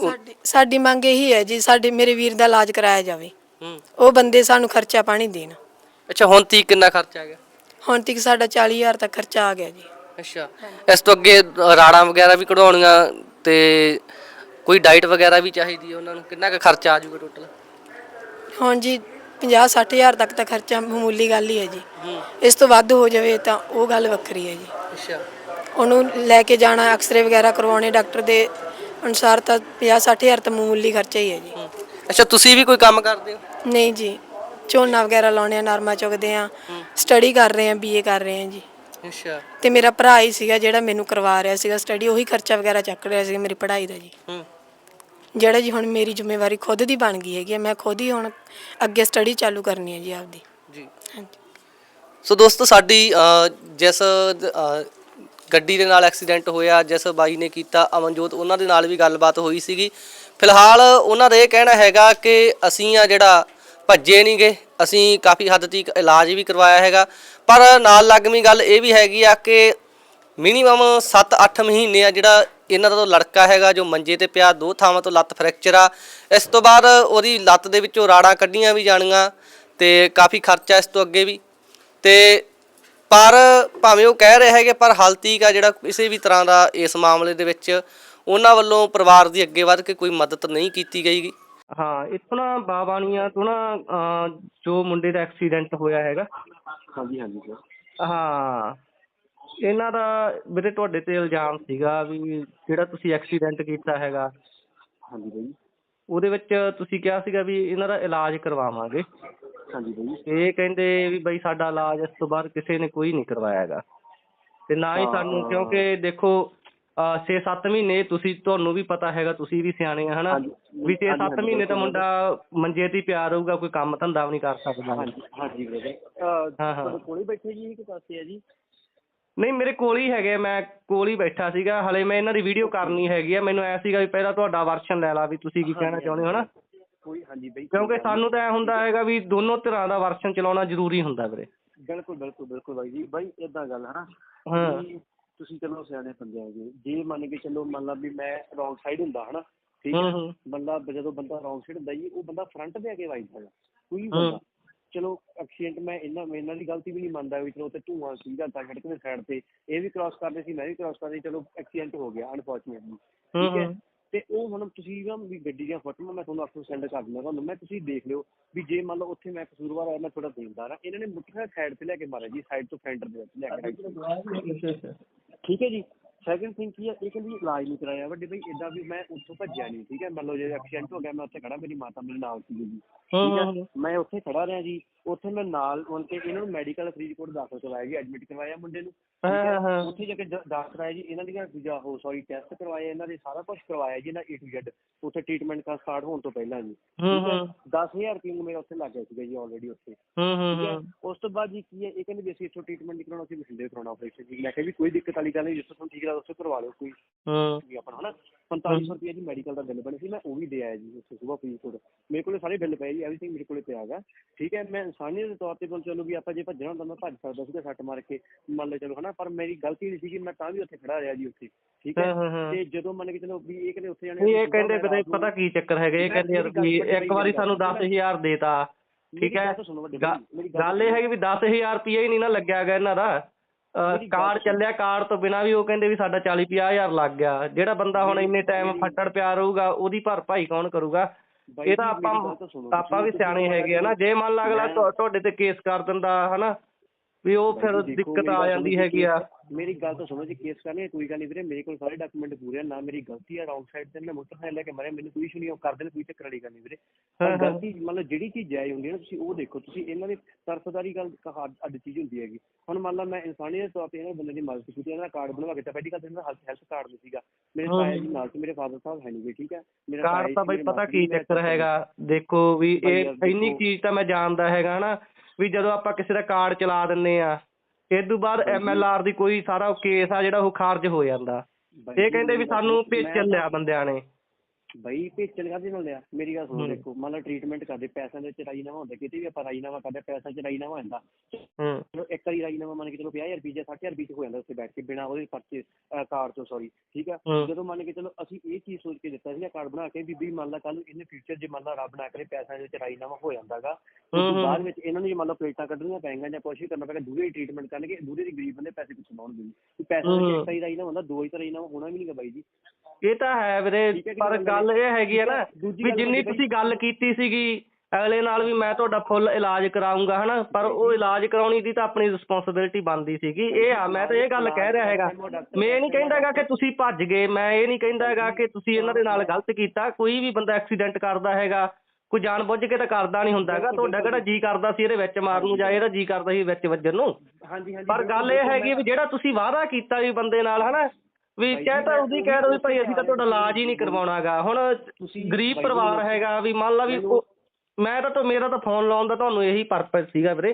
ਸਾਡੀ ਸਾਡੀ ਮੰਗ ਇਹੀ ਹੈ ਜੀ ਸਾਡੇ ਮੇਰੇ ਵੀਰ ਦਾ ਇਲਾਜ ਕਰਾਇਆ ਜਾਵੇ। ਹੂੰ। ਉਹ ਬੰਦੇ ਸਾਨੂੰ ਖਰਚਾ ਪਾਣੀ ਦੇਣ। ਅੱਛਾ ਹੁਣ ਤੀ ਕਿੰਨਾ ਖਰਚਾ ਆ ਗਿਆ? ਹੁਣ ਤੱਕ ਸਾਡਾ 40000 ਤੱਕ ਖਰਚਾ ਆ ਗਿਆ ਜੀ। ਅੱਛਾ ਇਸ ਤੋਂ ਅੱਗੇ ਰਾੜਾਂ ਵਗੈਰਾ ਵੀ ਕਢਵਾਉਣੀਆਂ ਤੇ ਕੋਈ ਡਾਈਟ ਵਗੈਰਾ ਵੀ ਚਾਹੀਦੀ ਹੈ ਉਹਨਾਂ ਨੂੰ? ਕਿੰਨਾ ਕੁ ਖਰਚਾ ਆ ਜਾਊਗਾ ਟੋਟਲ ਹੁਣ ਜੀ 50 60000 ਤੱਕ ਤਾਂ ਖਰਚਾ ਮਾਮੂਲੀ ਗੱਲ ਹੀ ਹੈ ਜੀ। ਇਸ ਤੋਂ ਵੱਧ ਹੋ ਜਾਵੇ ਤਾਂ ਉਹ ਗੱਲ ਵੱਖਰੀ ਹੈ ਜੀ। ਅੱਛਾ। ਉਹਨੂੰ ਲੈ ਕੇ ਜਾਣਾ ਐਕਸਰੇ ਵਗੈਰਾ ਕਰਵਾਉਣੇ ਡਾਕਟਰ ਦੇ ਅਨੁਸਾਰ ਤਾਂ 50 60000 ਤਾਂ ਮਾਮੂਲੀ ਖਰਚਾ ਹੀ ਹੈ ਜੀ। ਅੱਛਾ ਤੁਸੀਂ ਵੀ ਕੋਈ ਕੰਮ ਕਰਦੇ ਹੋ? ਨਹੀਂ ਜੀ ਝੋਨਾ ਵਗੈਰਾ ਲਾਉਣੇ ਆ ਨਰਮਾ ਚੁਗਦੇ ਆ ਸਟੱਡੀ ਕਰ ਰਹੇ ਆ ਬੀਏ ਕਰ ਰਹੇ ਆ ਜੀ। ਅੱਛਾ। ਤੇ ਮੇਰਾ ਭਰਾ ਹੀ ਸੀਗਾ ਜਿਹੜਾ ਮੈਨੂੰ ਕਰਵਾ ਰਿਹਾ ਸੀਗਾ ਸਟੱਡੀ ਉਹੀ ਖਰਚਾ ਵਗੈਰਾ ਚੱਕ ਰਿਹਾ ਸੀ ਮੇਰੀ ਪੜ੍ਹਾਈ ਦਾ ਜੀ। ਹੂੰ। ਜਿਹੜਾ ਜੀ ਹੁਣ ਮੇਰੀ ਜ਼ਿੰਮੇਵਾਰੀ ਖੁਦ ਦੀ ਬਣ ਗਈ ਹੈਗੀ ਹੈ, ਮੈਂ ਖੁਦ ਹੀ ਹੁਣ ਅੱਗੇ ਸਟੱਡੀ ਚਾਲੂ ਕਰਨੀ ਹੈ ਜੀ ਆਪਦੀ। ਜੀ। ਹਾਂਜੀ। ਸੋ ਦੋਸਤੋ ਸਾਡੀ ਅ, ਜਿਸ ਅ, ਗੱਡੀ ਦੇ ਨਾਲ ਐਕਸੀਡੈਂਟ ਹੋਇਆ ਜਿਸ ਬਾਈ ਨੇ ਕੀਤਾ ਅਮਨਜੋਤ ਉਹਨਾਂ ਦੇ ਨਾਲ ਵੀ ਗੱਲਬਾਤ ਹੋਈ ਸੀਗੀ। ਫਿਲਹਾਲ ਉਹਨਾਂ ਦਾ ਇਹ ਕਹਿਣਾ ਹੈਗਾ ਕਿ ਅਸੀਂ ਆ ਜਿਹੜਾ ਭੱਜੇ ਨਹੀਂ ਗਏ ਅਸੀਂ ਕਾਫੀ ਹੱਦ ਤੱਕ ਇਲਾਜ ਵੀ ਕਰਵਾਇਆ ਹੈਗਾ। ਪਰ ਨਾਲ ਲੱਗਵੀਂ ਗੱਲ ਇਹ ਵੀ ਹੈਗੀ ਆ ਕਿ ਮਿਨੀਮਮ 7-8 ਮਹੀਨੇ ਆ ਜਿਹੜਾ ਇਹਨਾਂ ਦਾ ਤੋਂ ਲੜਕਾ ਹੈਗਾ ਜੋ ਮੰਜੇ ਤੇ ਪਿਆ ਦੋ ਥਾਵਾਂ ਤੋਂ ਲੱਤ ਫ੍ਰੈਕਚਰ ਆ। ਇਸ ਤੋਂ ਬਾਅਦ ਉਹਦੀ ਲੱਤ ਦੇ ਵਿੱਚੋਂ ਰਾੜਾਂ ਕੱਢੀਆਂ ਵੀ ਜਾਣੀਆਂ ਤੇ ਕਾਫੀ ਖਰਚਾ ਇਸ ਤੋਂ ਅੱਗੇ ਵੀ। ਤੇ ਪਰ ਭਾਵੇਂ ਉਹ ਕਹਿ ਰਹੇ ਹੈਗੇ ਪਰ ਹਾਲ ਤੀਕ ਆ ਜਿਹੜਾ ਕਿਸੇ ਵੀ ਤਰ੍ਹਾਂ ਦਾ ਇਸ ਮਾਮਲੇ ਦੇ ਵਿੱਚ ਉਹਨਾਂ ਵੱਲੋਂ ਪਰਿਵਾਰ ਦੀ ਅੱਗੇ ਵੱਧ ਕੇ ਕੋਈ ਮਦਦ ਨਹੀਂ ਕੀਤੀ ਗਈ ਹਾਂ ਇੱਥੋਂ ਨਾ ਬਾਬਾਣੀਆਂ ਤੋਂ ਨਾ ਅਹ, ਜੋ ਮੁੰਡੇ ਦਾ ਐਕਸੀਡੈਂਟ ਹੋਇਆ ਹੈਗਾ। ਹਾਂਜੀ ਹਾਂਜੀ ਸਰ ਹਾਂ। ਇਹਨਾਂ ਦਾ ਵੀਰੇ ਤੁਹਾਡੇ ਤੇ ਇਲਜ਼ਾਮ ਸੀਗਾ ਵੀ ਜਿਹੜਾ ਤੁਸੀਂ ਐਕਸੀਡੈਂਟ ਕੀਤਾ ਹੈਗਾ ਹਾਂਜੀ ਬਾਈ ਉਹਦੇ ਵਿੱਚ ਤੁਸੀਂ ਕਿਹਾ ਸੀਗਾ ਵੀ ਇਹਨਾਂ ਦਾ ਇਲਾਜ ਕਰਵਾਵਾਂਗੇ ਹਾਂਜੀ ਬਾਈ ਇਹ ਕਹਿੰਦੇ ਵੀ ਬਈ ਸਾਡਾ ਇਲਾਜ ਇਸ ਤੋਂ ਬਾਅਦ ਕਿਸੇ ਨੇ ਕੋਈ ਨਹੀਂ ਕਰਵਾਇਆ ਹੈਗਾ ਤੇ ਨਾ ਹੀ ਸਾਨੂੰ। ਕਿਉਂਕਿ ਦੇਖੋ 6-7 ਮਹੀਨੇ ਤੁਸੀਂ ਤੁਹਾਨੂੰ ਵੀ ਪਤਾ ਹੈਗਾ ਤੁਸੀਂ ਵੀ ਸਿਆਣੇ ਆ ਹਨਾ। ਵੀ 6-7 ਹਾਂਜੀ, ਮਹੀਨੇ ਤਾਂ। ਮੁੰਡਾ ਮੰਜੇ ਤੇ ਪਿਆ ਰਹੂਗਾ ਕੋਈ ਕੰਮ ਧੰਦਾ ਵੀ ਨਹੀਂ ਕਰ ਸਕਦਾ ਹਾਂਜੀ ਹਾਂਜੀ ਵੀਰੇ ਹਾਂ, ਹਾਂ। ਤੁਹਾਡੇ ਕੋਲ ਹੀ ਬੈਠੇ ਜੀ ਕਿ ਪਾਸੇ ਹੈ ਜੀ ਨਹੀਂ ਮੇਰੇ ਕੋਲ ਹੀ ਹੈਗੇ ਮੈਂ ਕੋਲ ਹੀ ਬੈਠਾ ਸੀਗਾ ਹਲੇ ਮੈਂ ਇਹਨਾਂ ਦੀ ਵੀਡੀਓ ਕਰਨੀ ਹੈਗੀ ਆ ਮੈਨੂੰ ਐ ਸੀਗਾ ਵੀ ਪਹਿਲਾਂ ਤੁਹਾਡਾ ਵਰਸ਼ਨ ਲੈ ਲਾ ਵੀ ਤੁਸੀਂ ਕੀ ਕਹਿਣਾ ਚਾਹੁੰਦੇ ਹੋ ਨਾ ਕੋਈ ਹਾਂਜੀ ਬਾਈ ਕਿਉਂਕਿ ਸਾਨੂੰ ਤਾਂ ਐ ਹੁੰਦਾ ਹੈਗਾ ਵੀ ਦੋਨੋਂ ਤਰ੍ਹਾਂ ਦਾ ਵਰਸ਼ਨ ਚਲਾਉਣਾ ਜ਼ਰੂਰੀ ਹੁੰਦਾ ਵੀਰੇ। ਬਿਲਕੁਲ ਬਿਲਕੁਲ ਬਿਲਕੁਲ ਬਾਈ ਜੀ ਬਾਈ ਇਦਾਂ ਗੱਲ ਹੈ ਨਾ ਹਾਂ। ਵੀ ਤੁਸੀਂ ਚਲੋ ਸਿਆਣੇ ਬੰਦੇ ਆਗੇ ਜੇ ਮੰਨ ਕੇ ਚੱਲੋ ਮੰਨ ਲਾ ਵੀ ਮੈਂ ਰੌਂਗ ਸਾਈਡ ਹੁੰਦਾ ਹਨਾ? ਠੀਕ ਹੂੰ, ਹੂੰ। ਬੰਦਾ ਜਦੋਂ ਬੰਦਾ ਰੌਂਗ ਸਾਈਡ ਹੁੰਦਾ ਜੀ ਉਹ ਬੰਦਾ ਫਰੰਟ ਤੇ ਆ ਕੇ ਵੱਜਦਾ ਹੈਗਾ। ਕੋਈ। ਬੰਦਾ ਚਲੋ ਐਕਸੀਡੈਂਟ ਮੈਂ ਇਹਨਾਂ ਮੈਂ ਇਹਨਾਂ ਦੀ ਗਲਤੀ ਵੀ ਨਹੀਂ ਮੰਨਦਾ ਵੀ ਚਲੋ ਤੇ ਧੂਆਂ ਸੀਗਾ ਤਾਂ ਸੜਕ ਦੇ ਸਾਈਡ ਤੇ। ਇਹ ਵੀ ਕ੍ਰਾਸ ਕਰਦੇ ਸੀ ਮੈਂ ਵੀ ਕ੍ਰਾਸ ਕਰਦੀ ਚਲੋ ਐਕਸੀਡੈਂਟ ਹੋ ਗਿਆ ਅਨਫੋਰਚੂਨੇਟਲੀ ਠੀਕ ਹੈ। ਤੇ ਉਹ ਹੁਣ ਤੁਸੀਂ ਨਾ ਵੀ ਗੱਡੀ ਦੀਆਂ ਫੋਟੋਆਂ ਮੈਂ ਤੁਹਾਨੂੰ ਆਪਕੋ ਸੈਂਡ ਕਰ ਦਿੰਦਾ ਤੁਹਾਨੂੰ ਮੈਂ ਤੁਸੀਂ ਦੇਖ ਲਿਓ ਵੀ ਜੇ ਮੰਨ ਲਓ ਉੱਥੇ ਮੈਂ ਕਸੂਰਵਾਰ ਆਇਆ ਮੈਂ ਥੋੜਾ ਦੇਣਦਾਰ ਆ ਇਹਨਾਂ ਨੇ ਮੁੱਠਾ ਸਾਈਡ ਤੇ ਲੈ ਕੇ ਮਾਰਿਆ ਜੀ ਸਾਈਡ ਤੋਂ ਫੈਂਡਰ ਦੇ ਵਿੱਚ ਲੈ ਕੇ। ਠੀਕ ਹੈ ਜੀ? ਸੈਕੰਡ ਥਿੰਗ ਕੀ ਹੈ ਇਹ ਕਹਿੰਦੀ ਇਲਾਜ ਨਹੀਂ ਕਰਾਇਆ ਵੱਡੇ ਬਈ ਇਦਾਂ ਵੀ ਮੈਂ ਉੱਥੋਂ ਭੱਜਿਆ ਨਹੀਂ ਠੀਕ ਹੈ? ਮੰਨ ਲਓ ਜੇ ਐਕਸੀਡੈਂਟ ਹੋ ਗਿਆ ਮੈਂ ਉੱਥੇ ਖੜਾ ਮੇਰੀ ਮਾਤਾ ਮੇਰੇ ਨਾਲ ਸੀ ਜੀ ਠੀਕ ਹੈ? ਮੈਂ ਉੱਥੇ ਖੜਾ ਰਿਹਾ ਜੀ ਉੱਥੇ ਮੈਂ ਨਾਲ ਹੁਣ ਤੇ ਇਹਨਾਂ ਨੂੰ ਮੈਡੀਕਲ ਫਰੀਦਕੋਟ ਦਾਖਲ ਕਰਵਾਇਆ ਜੀ ਐਡਮਿਟ ਕਰਵਾਇਆ ਮੁੰਡੇ ਨੂੰ। ਉੱਥੇ ਜਾ ਕੇ ਦਾਖਲ ਕਰਾਇਆ ਜੀ ਇਹਨਾਂ ਦੀਆਂ ਦੂਜਾ ਹੋ ਸੌਰੀ ਟੈਸਟ ਕਰਵਾਏ ਇਹਨਾਂ ਦੇ ਸਾਰਾ ਕੁਝ ਕਰਵਾਇਆ ਜੀ ਇਹਨਾਂ ਏ ਟੂ ਜ਼ੈਡ ਉੱਥੇ ਟ੍ਰੀਟਮੈਂਟ ਦਾ ਸਟਾਰਟ ਹੋਣ ਤੋਂ ਪਹਿਲਾਂ ਜੀ। ਹੂੰ, ਠੀਕ ਹੈ? ਹੂੰ। 10000 ਰੁਪਏ ਮੇਰਾ ਉੱਥੇ ਲੱਗ ਗਿਆ ਸੀਗਾ ਜੀ ਆਲਰੇਡੀ ਉੱਥੇ। ਉਸ ਤੋਂ ਬਾਅਦ ਜੀ ਕੀ ਹੈ ਇਹ ਕਹਿੰਦੇ ਵੀ ਅਸੀਂ ਇੱਥੋਂ ਟ੍ਰੀਟਮੈਂਟ ਨਹੀਂ ਕਰਾਉਣਾ ਅਸੀਂ ਬਠਿੰਡੇ ਕਰਾਉਣਾ ਆਪਰੇਸ਼ਨ ਜੀ ਮੈਂ ਕਿਹਾ ਵੀ ਕੋਈ ਦਿੱਕਤ ਵਾਲੀ ਗੱਲ ਨਹੀਂ ਜਿੱਥੋਂ ਤੁਹਾਨੂੰ ਠੀਕ ਲੱਗਦਾ ਉੱਥੇ ਕਰਵਾ ਲਓ ਕੋਈ। ਹੂੰ। ਵੀ ਆਪਣਾ ਹਨਾ? 4500 ਰੁਪਏ ਦੀ ਮੈਡੀਕਲ ਦਾ ਬਿੱਲ ਬਣੇ ਸੀ ਮੈਂ ਉਹ ਵੀ ਦੇ ਆਇਆ ਜੀ ਉੱਥੇ ਸੁਬਾਹ ਫਰੀਦਕੋਟ। ਮੇਰੇ ਕੋਲੇ ਸਾਰੇ ਬਿੱਲ ਪਏ ਜੀ ਐਵਰੀਥਿੰਗ ਮੇਰੇ ਕੋਲੇ ਪਿਆ ਹੈਗਾ। ਠੀਕ ਹੈ ਮੈਂ ਇਨਸਾਨੀਅਤ ਦੇ ਤੌਰ ਤੇ ਬੋਲ ਚਲੋ ਵੀ ਆਪਾਂ ਜੇ ਭੱਜਣਾ ਹੁੰਦਾ ਮੈਂ ਭੱਜ ਸਕਦਾ ਸੀਗਾ ਸੱਟ ਮਾਰ ਕੇ। ਮੰਨ ਲਓ ਚਲੋ ਹਨਾ ਪਰ ਮੇਰੀ ਗਲਤੀ ਨਹੀਂ ਸੀਗੀ ਮੈਂ ਤਾਂ ਵੀ ਉੱਥੇ ਖੜਾ ਰਿਹਾ ਜੀ ਉੱਥੇ। ਠੀਕ ਹੈ। ਤੇ ਜਦੋਂ ਮੰਨ ਕੇ ਚਲੋ ਵੀ ਇਹ ਕਹਿੰਦੇ ਉੱਥੇ ਜਾਣੇ ਇਹ ਕਹਿੰਦੇ ਪਤਾ ਪਤਾ ਕੀ ਚੱਕਰ ਹੈਗਾ ਇਹ ਕਹਿੰਦੇ ਵੀ ਇੱਕ ਵਾਰੀ ਸਾਨੂੰ 10000 ਦੇਤਾ। ਠੀਕ ਹੈ। ਗੱਲ ਇਹ ਹੈ ਕਿ ਵੀ 10000 ਰੁਪਏ ਹੀ ਨਹੀਂ ਨਾ ਲੱਗਿਆ ਹੈਗਾ ਇਹਨਾਂ ਦਾ। ਕਾਰਡ। ਚੱਲਿਆ ਕਾਰਡ ਤੋਂ ਬਿਨਾ ਵੀ ਉਹ ਕਹਿੰਦੇ ਵੀ ਸਾਡਾ 40 ਹਜ਼ਾਰ ਲੱਗ ਗਿਆ ਜਿਹੜਾ ਬੰਦਾ ਹੁਣ ਇੰਨੇ ਟਾਈਮ ਫੱਟੜ ਪਿਆ ਰਹੂਗਾ ਉਹਦੀ ਭਰਪਾਈ ਕੌਣ ਕਰੂਗਾ ਇਹ ਤਾਂ ਆਪਾਂ। ਆਪਾਂ ਵੀ ਸਿਆਣੇ ਹੈਗੇ ਆ ਨਾ ਜੇ ਮੰਨ ਲਾ ਅਗਲਾ ਤੁਹਾਡੇ ਤੇ ਕੇਸ ਕਰ ਦਿੰਦਾ ਹਨਾ ਵੀ ਉਹ ਫਿਰ ਦਿੱਕਤ ਆ ਜਾਂਦੀ ਹੈਗੀ ਆ ਮੇਰੀ ਗੱਲ ਤਾਂ ਜੀ ਕੇਸ ਕਰਨੇ ਕੋਈ ਗੱਲ ਨਹੀਂ ਵੀਰੇ ਮੇਰੇ ਕੋਲ ਸਾਰੇ ਡਾਕੂਮੈਂਟ ਪੂਰੇ ਆ ਨਾ ਮੇਰੀ ਗਲਤੀ ਆ ਰੌਂਗ ਸਾਈਡ ਤੇ ਮੈਂ ਮੋਟਰਸਾਈਕਲ ਲੈ ਕੇ ਮਰਿਆ ਮੈਨੂੰ ਕੋਈ ਇਸ਼ੂ ਨਹੀਂ ਉਹ ਕਰ ਦੇਣ ਕੋਈ ਚੱਕਰ ਵਾਲੀ ਗੱਲ ਨਹੀਂ ਵੀਰੇ। ਪਰ। ਗਲਤੀ ਮਤਲਬ ਜਿਹੜੀ ਚੀਜ਼ ਜਾਇਜ਼ ਹੁੰਦੀ ਹੈ ਨਾ ਤੁਸੀਂ ਉਹ ਦੇਖੋ ਤੁਸੀਂ ਇਹਨਾਂ ਦੀ ਤਰਫਦਾਰੀ ਗੱਲ ਅੱਡ ਚੀਜ਼ ਹੁੰਦੀ ਹੈਗੀ। ਹੁਣ ਮੰਨ ਲਾ ਮੈਂ ਇਨਸਾਨੀਅਤ ਤੌਰ ਤੇ ਇਹਨਾਂ ਬੰਦੇ ਦੀ ਮਦਦ ਕੀਤੀ ਇਹਨਾਂ ਦਾ ਕਾਰਡ ਬਣਵਾ ਕੇ ਤਾਂ ਪਹਿਲੀ ਗੱਲ ਤਾਂ ਇਹਨਾਂ ਦਾ ਹੈਲਥ ਕਾਰਡ ਨਹੀਂ ਸੀਗਾ। ਮੇਰੇ। ਤਾਇਆ ਜੀ ਨਾਲ ਸੀ ਮੇਰੇ ਫਾਦਰ ਸਾਹਿਬ ਹੈ ਨਹੀਂ ਗੇ ਠੀਕ ਹੈ? ਮੇਰਾ ਕਾਰਡ ਤਾਂ ਬਈ ਮੇਰੇ ਪਤਾ ਕੀ ਚੱਕਰ ਹੈਗਾ ਦੇਖੋ ਵੀ ਇਹ ਇੰਨੀ ਚੀਜ਼ ਤਾਂ ਮੈਂ ਜਾਣਦਾ ਹੈਗਾ ਹਨਾ ਵੀ ਜਦੋਂ ਆਪਾਂ ਕਿਸੇ ਦਾ ਕਾਰਡ ਚਲਾ ਦਿੰਨੇ ਆ ਇਸ ਤੋਂ ਬਾਅਦ ਐਮਐਲਆਰ ਦੀ ਕੋਈ ਸਾਰਾ ਕੇਸ ਆ ਜਿਹੜਾ ਉਹ ਖਾਰਜ ਹੋ ਜਾਂਦਾ। ਇਹ ਕਹਿੰਦੇ ਵੀ ਸਾਨੂੰ ਭੇਜਣ ਲਿਆ ਬੰਦਿਆਂ ਨੇ। ਬਈ ਭੇਜਣ ਕਾਹਦੇ ਨਾਲ ਲਿਆ ਮੇਰੀ ਗੱਲ ਸੁਣੋ ਹੂੰ। ਦੇਖੋ ਮੰਨ ਲਾ ਟ੍ਰੀਟਮੈਂਟ ਕਰਦੇ ਪੈਸਿਆਂ ਦੇ ਵਿੱਚ ਰਾਜੀਨਾਮਾ ਹੁੰਦਾ ਕਿਤੇ ਵੀ ਆਪਾਂ ਰਾਜੀਨਾਮਾ ਕਰਦੇ ਪੈਸਿਆਂ 'ਚ ਰਾਜੀਨਾਮਾ ਹੁੰਦਾ ਹੂੰ ਚਲੋ ਇੱਕ ਵਾਰੀ ਰਾਜੀਨਾਮਾ ਮੰਨ ਕੇ ਚਲੋ 50000 ਰੁਪਏ ਜਾਂ 60000 ਰੁਪਏ 'ਚ ਹੋ ਜਾਂਦਾ ਉੱਥੇ ਬੈਠ ਕੇ ਬਿਨਾ ਉਹਦੇ ਪਰਚੇ ਕਾਰਡ ਤੋਂ ਸੌਰੀ ਠੀਕ ਆ ਹੂੰ। ਜਦੋਂ ਮੰਨ ਕੇ ਚਲੋ ਅਸੀਂ ਇਹ ਚੀਜ਼ ਸੋਚ ਕੇ ਦਿੱਤਾ ਸੀਗਾ ਕਾਰਡ ਬਣਾ ਕੇ ਵੀ ਵੀ ਮੰਨ ਲਾ ਕੱਲ ਨੂੰ ਇਹਨੇ ਫਿਊਚਰ ਜੇ ਮੰਨ ਲਾ ਰੱਬ ਨਾ ਕਰੇ ਪੈਸਿਆਂ ਦੇ ਵਿੱਚ ਰਾਜੀਨਾਮਾ ਹੋ ਜਾਂਦਾਗਾ ਹੂੰ, ਹੂੰ। ਬਾਅਦ ਵਿੱਚ ਇਹਨਾਂ ਨੂੰ ਜੇ ਮੰਨ ਲਓ ਪਲੇਟਾਂ ਕੱਢਣੀਆਂ ਪੈਣਗੀਆਂ ਜਾਂ ਕੁਛ ਵੀ ਕਰਨਾ ਪਏਗਾ ਦੂਰੇ ਟ੍ਰੀਟਮੈਂਟ ਕਰਨਗੇ ਦੂਰੇ ਦੀ ਗਰੀਬ ਬੰਦੇ ਪੈਸੇ ਪਿੱਛੇ ਲਾਉਣਗੇ ਹੂੰ। ਇੱਕ ਵਾਰੀ ਰਾਜੀਨਾਮਾ ਹੁੰਦਾ ਦੋ ਵਾਰੀ ਤਾਂ ਰਾਜੀਨਾਮਾ ਹੋਣਾ ਵੀ ਨਹੀਂਗਾ ਬਾਈ ਜੀ ਇਹ ਤਾਂ ਹੈ ਵੀਰੇ ਹੈ ਪਰ ਗੱਲ ਇਹ ਹੈਗੀ ਆ ਨਾ ਵੀ ਜਿੰਨੀ ਤੁਸੀਂ ਗੱਲ ਕੀਤੀ ਸੀਗੀ ਅਗਲੇ ਨਾਲ ਵੀ ਮੈਂ ਤੁਹਾਡਾ ਫੁੱਲ ਇਲਾਜ ਕਰਾਉਂਗਾ ਹਨਾ? ਪਰ ਉਹ ਇਲਾਜ ਕਰਾਉਣੀ ਦੀ ਤਾਂ ਆਪਣੀ ਰਿਸਪੌਂਸਿਬਿਲਟੀ ਬਣਦੀ ਸੀਗੀ। ਇਹ ਆ ਮੈਂ ਤਾਂ ਇਹ ਗੱਲ ਕਹਿ ਰਿਹਾ ਹੈਗਾ। ਮੈਂ ਇਹ ਨਹੀਂ ਕਹਿੰਦਾ ਹੈਗਾ ਕਿ ਤੁਸੀਂ ਭੱਜ ਗਏ ਮੈਂ ਇਹ ਨਹੀਂ ਕਹਿੰਦਾ ਹੈਗਾ ਕਿ ਤੁਸੀਂ ਇਹਨਾਂ ਦੇ ਨਾਲ ਗਲਤ ਕੀਤਾ। ਕੋਈ ਵੀ ਬੰਦਾ ਐਕਸੀਡੈਂਟ ਕਰਦਾ ਹੈਗਾ ਕੋਈ ਜਾਣ ਬੁੱਝ ਕੇ ਤਾਂ ਕਰਦਾ ਨਹੀਂ ਹੁੰਦਾ ਹੈਗਾ। ਤੁਹਾਡਾ ਕਿਹੜਾ ਜੀ ਕਰਦਾ ਸੀ ਇਹਦੇ ਵਿੱਚ ਮਾਰਨ ਨੂੰ ਜਾਂ ਇਹਦਾ ਜੀ ਕਰਦਾ ਸੀ ਵਿੱਚ ਵੱਜਣ ਨੂੰ? ਪਰ ਗੱਲ ਇਹ ਹੈਗੀ ਵੀ ਜਿਹੜਾ ਤੁਸੀਂ ਵਾਅਦਾ ਕੀਤਾ ਵੀ ਬੰਦੇ ਨਾਲ ਹਨਾ? ਵੀ ਕਹਿ ਤਾਂ ਉਹਦੀ ਕਹਿ ਦੋ ਵੀ ਭਾਈ ਅਸੀਂ ਤਾਂ ਤੁਹਾਡਾ ਇਲਾਜ ਹੀ ਨਹੀਂ ਕਰਵਾਉਣਾਗਾ। ਹੁਣ ਤੁਸੀਂ ਗਰੀਬ ਪਰਿਵਾਰ ਹੈਗਾ ਵੀ ਮੰਨ ਲਾ ਵੀ ਮੈਂ ਤਾਂ ਤੋਂ ਮੇਰਾ ਤਾਂ ਫੋਨ ਲਾਉਣ ਦਾ ਤੁਹਾਨੂੰ ਇਹੀ ਪਰਪਸ ਸੀਗਾ ਵੀਰੇ।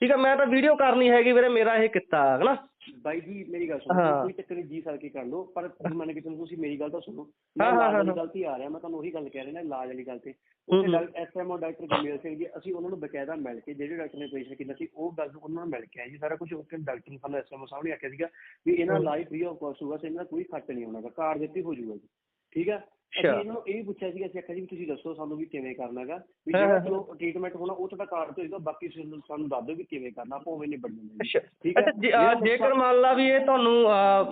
ਠੀਕ ਹੈ ਮੈਂ ਤਾਂ ਵੀਡੀਓ ਕਰਨੀ ਹੈਗੀ ਵੀਰੇ ਮੇਰਾ ਇਹ ਕਿੱਤਾ ਹਨਾ? ਬਾਈ ਜੀ ਮੇਰੀ ਗੱਲ ਸੁਣੋ ਹਾਂ। ਕੋਈ ਚੱਕਰ ਨਹੀਂ ਜੀ ਸਰ ਕੇ ਕਰ ਲਓ ਪਰ ਮੰਨ ਕੇ ਚਲੋ ਤੁਸੀਂ ਮੇਰੀ ਗੱਲ ਤਾਂ ਸੁਣੋ ਹਾਂ, ਮੈਂ ਹਾਂ, ਹਾਂ, ਵਾਲੀ ਹਾਂ। ਗਲਤੀ ਆ ਰਿਹਾ ਮੈਂ ਤੁਹਾਨੂੰ ਉਹੀ ਗੱਲ ਕਹਿ ਰਿਹਾ ਨਾ ਇਲਾਜ ਵਾਲੀ ਗੱਲ ਤੇ ਹੂੰ, ਉੱਥੇ ਹੂੰ। ਐਸਐਮਓ ਡਾਕਟਰ ਜਮੇਲ ਸਿੰਘ ਜੀ ਅਸੀਂ ਉਹਨਾਂ ਨੂੰ ਬਕਾਇਦਾ ਮਿਲ ਕੇ ਜਿਹੜੇ ਡਾਕਟਰ ਨੇ ਪੇਸ਼ ਕੀਤਾ ਸੀ ਉਹ ਗੱਲ ਨੂੰ ਉਹਨਾਂ ਨੂੰ ਮਿਲ ਕੇ ਆਏ ਜੀ ਸਾਰਾ ਕੁਝ ਉੱਥੇ ਡਾਕਟਰ ਨੇ ਸਾਨੂੰ ਐਸਐਮਓ ਸਾਹਮਣੇ ਆਖਿਆ ਸੀਗਾ ਵੀ ਇਹਨਾਂ ਲਾਈਫ ਫ੍ਰੀ ਆਫ ਕਾਸਟ ਹੋਊਗਾ ਤੇ ਇਹਨਾਂ ਕੋਈ ਖਰਚ ਨਹੀਂ ਗਾ ਕਾਰਡ ਦਿੱਤੀ ਹੋ ਜਾਊਗਾ ਜੀ ਠੀਕ ਆ ਅਸੀਂ ਅੱਛਾ। ਇਹਨਾਂ ਇਹ ਪੁੱਛਿਆ ਸੀਗਾ ਅਸੀਂ ਆਖਿਆ ਜੀ ਵੀ ਤੁਸੀਂ ਦੱਸੋ ਸਾਨੂੰ ਵੀ ਕਿਵੇਂ ਕਰਨਾਗਾ ਵੀ ਜਿਹੜਾ। ਚਲੋ ਟ੍ਰੀਟਮੈਂਟ ਹੋਣਾ ਉਹ ਤੁਹਾਡਾ ਕਾਰਡ ਤੋਂ ਹੋਏਗਾ ਬਾਕੀ ਸਾਨੂੰ ਸਾਨੂੰ ਦੱਸ ਦਿਓ ਵੀ ਕਿਵੇਂ ਕਰਨਾ ਆਪਾਂ ਉਵੇਂ ਨਿਬੜ ਜਾਂਦੇ ਅੱਛਾ ਠੀਕ ਹੈ ਜੇਕਰ ਮੰਨ ਲਾ ਵੀ ਇਹ ਤੁਹਾਨੂੰ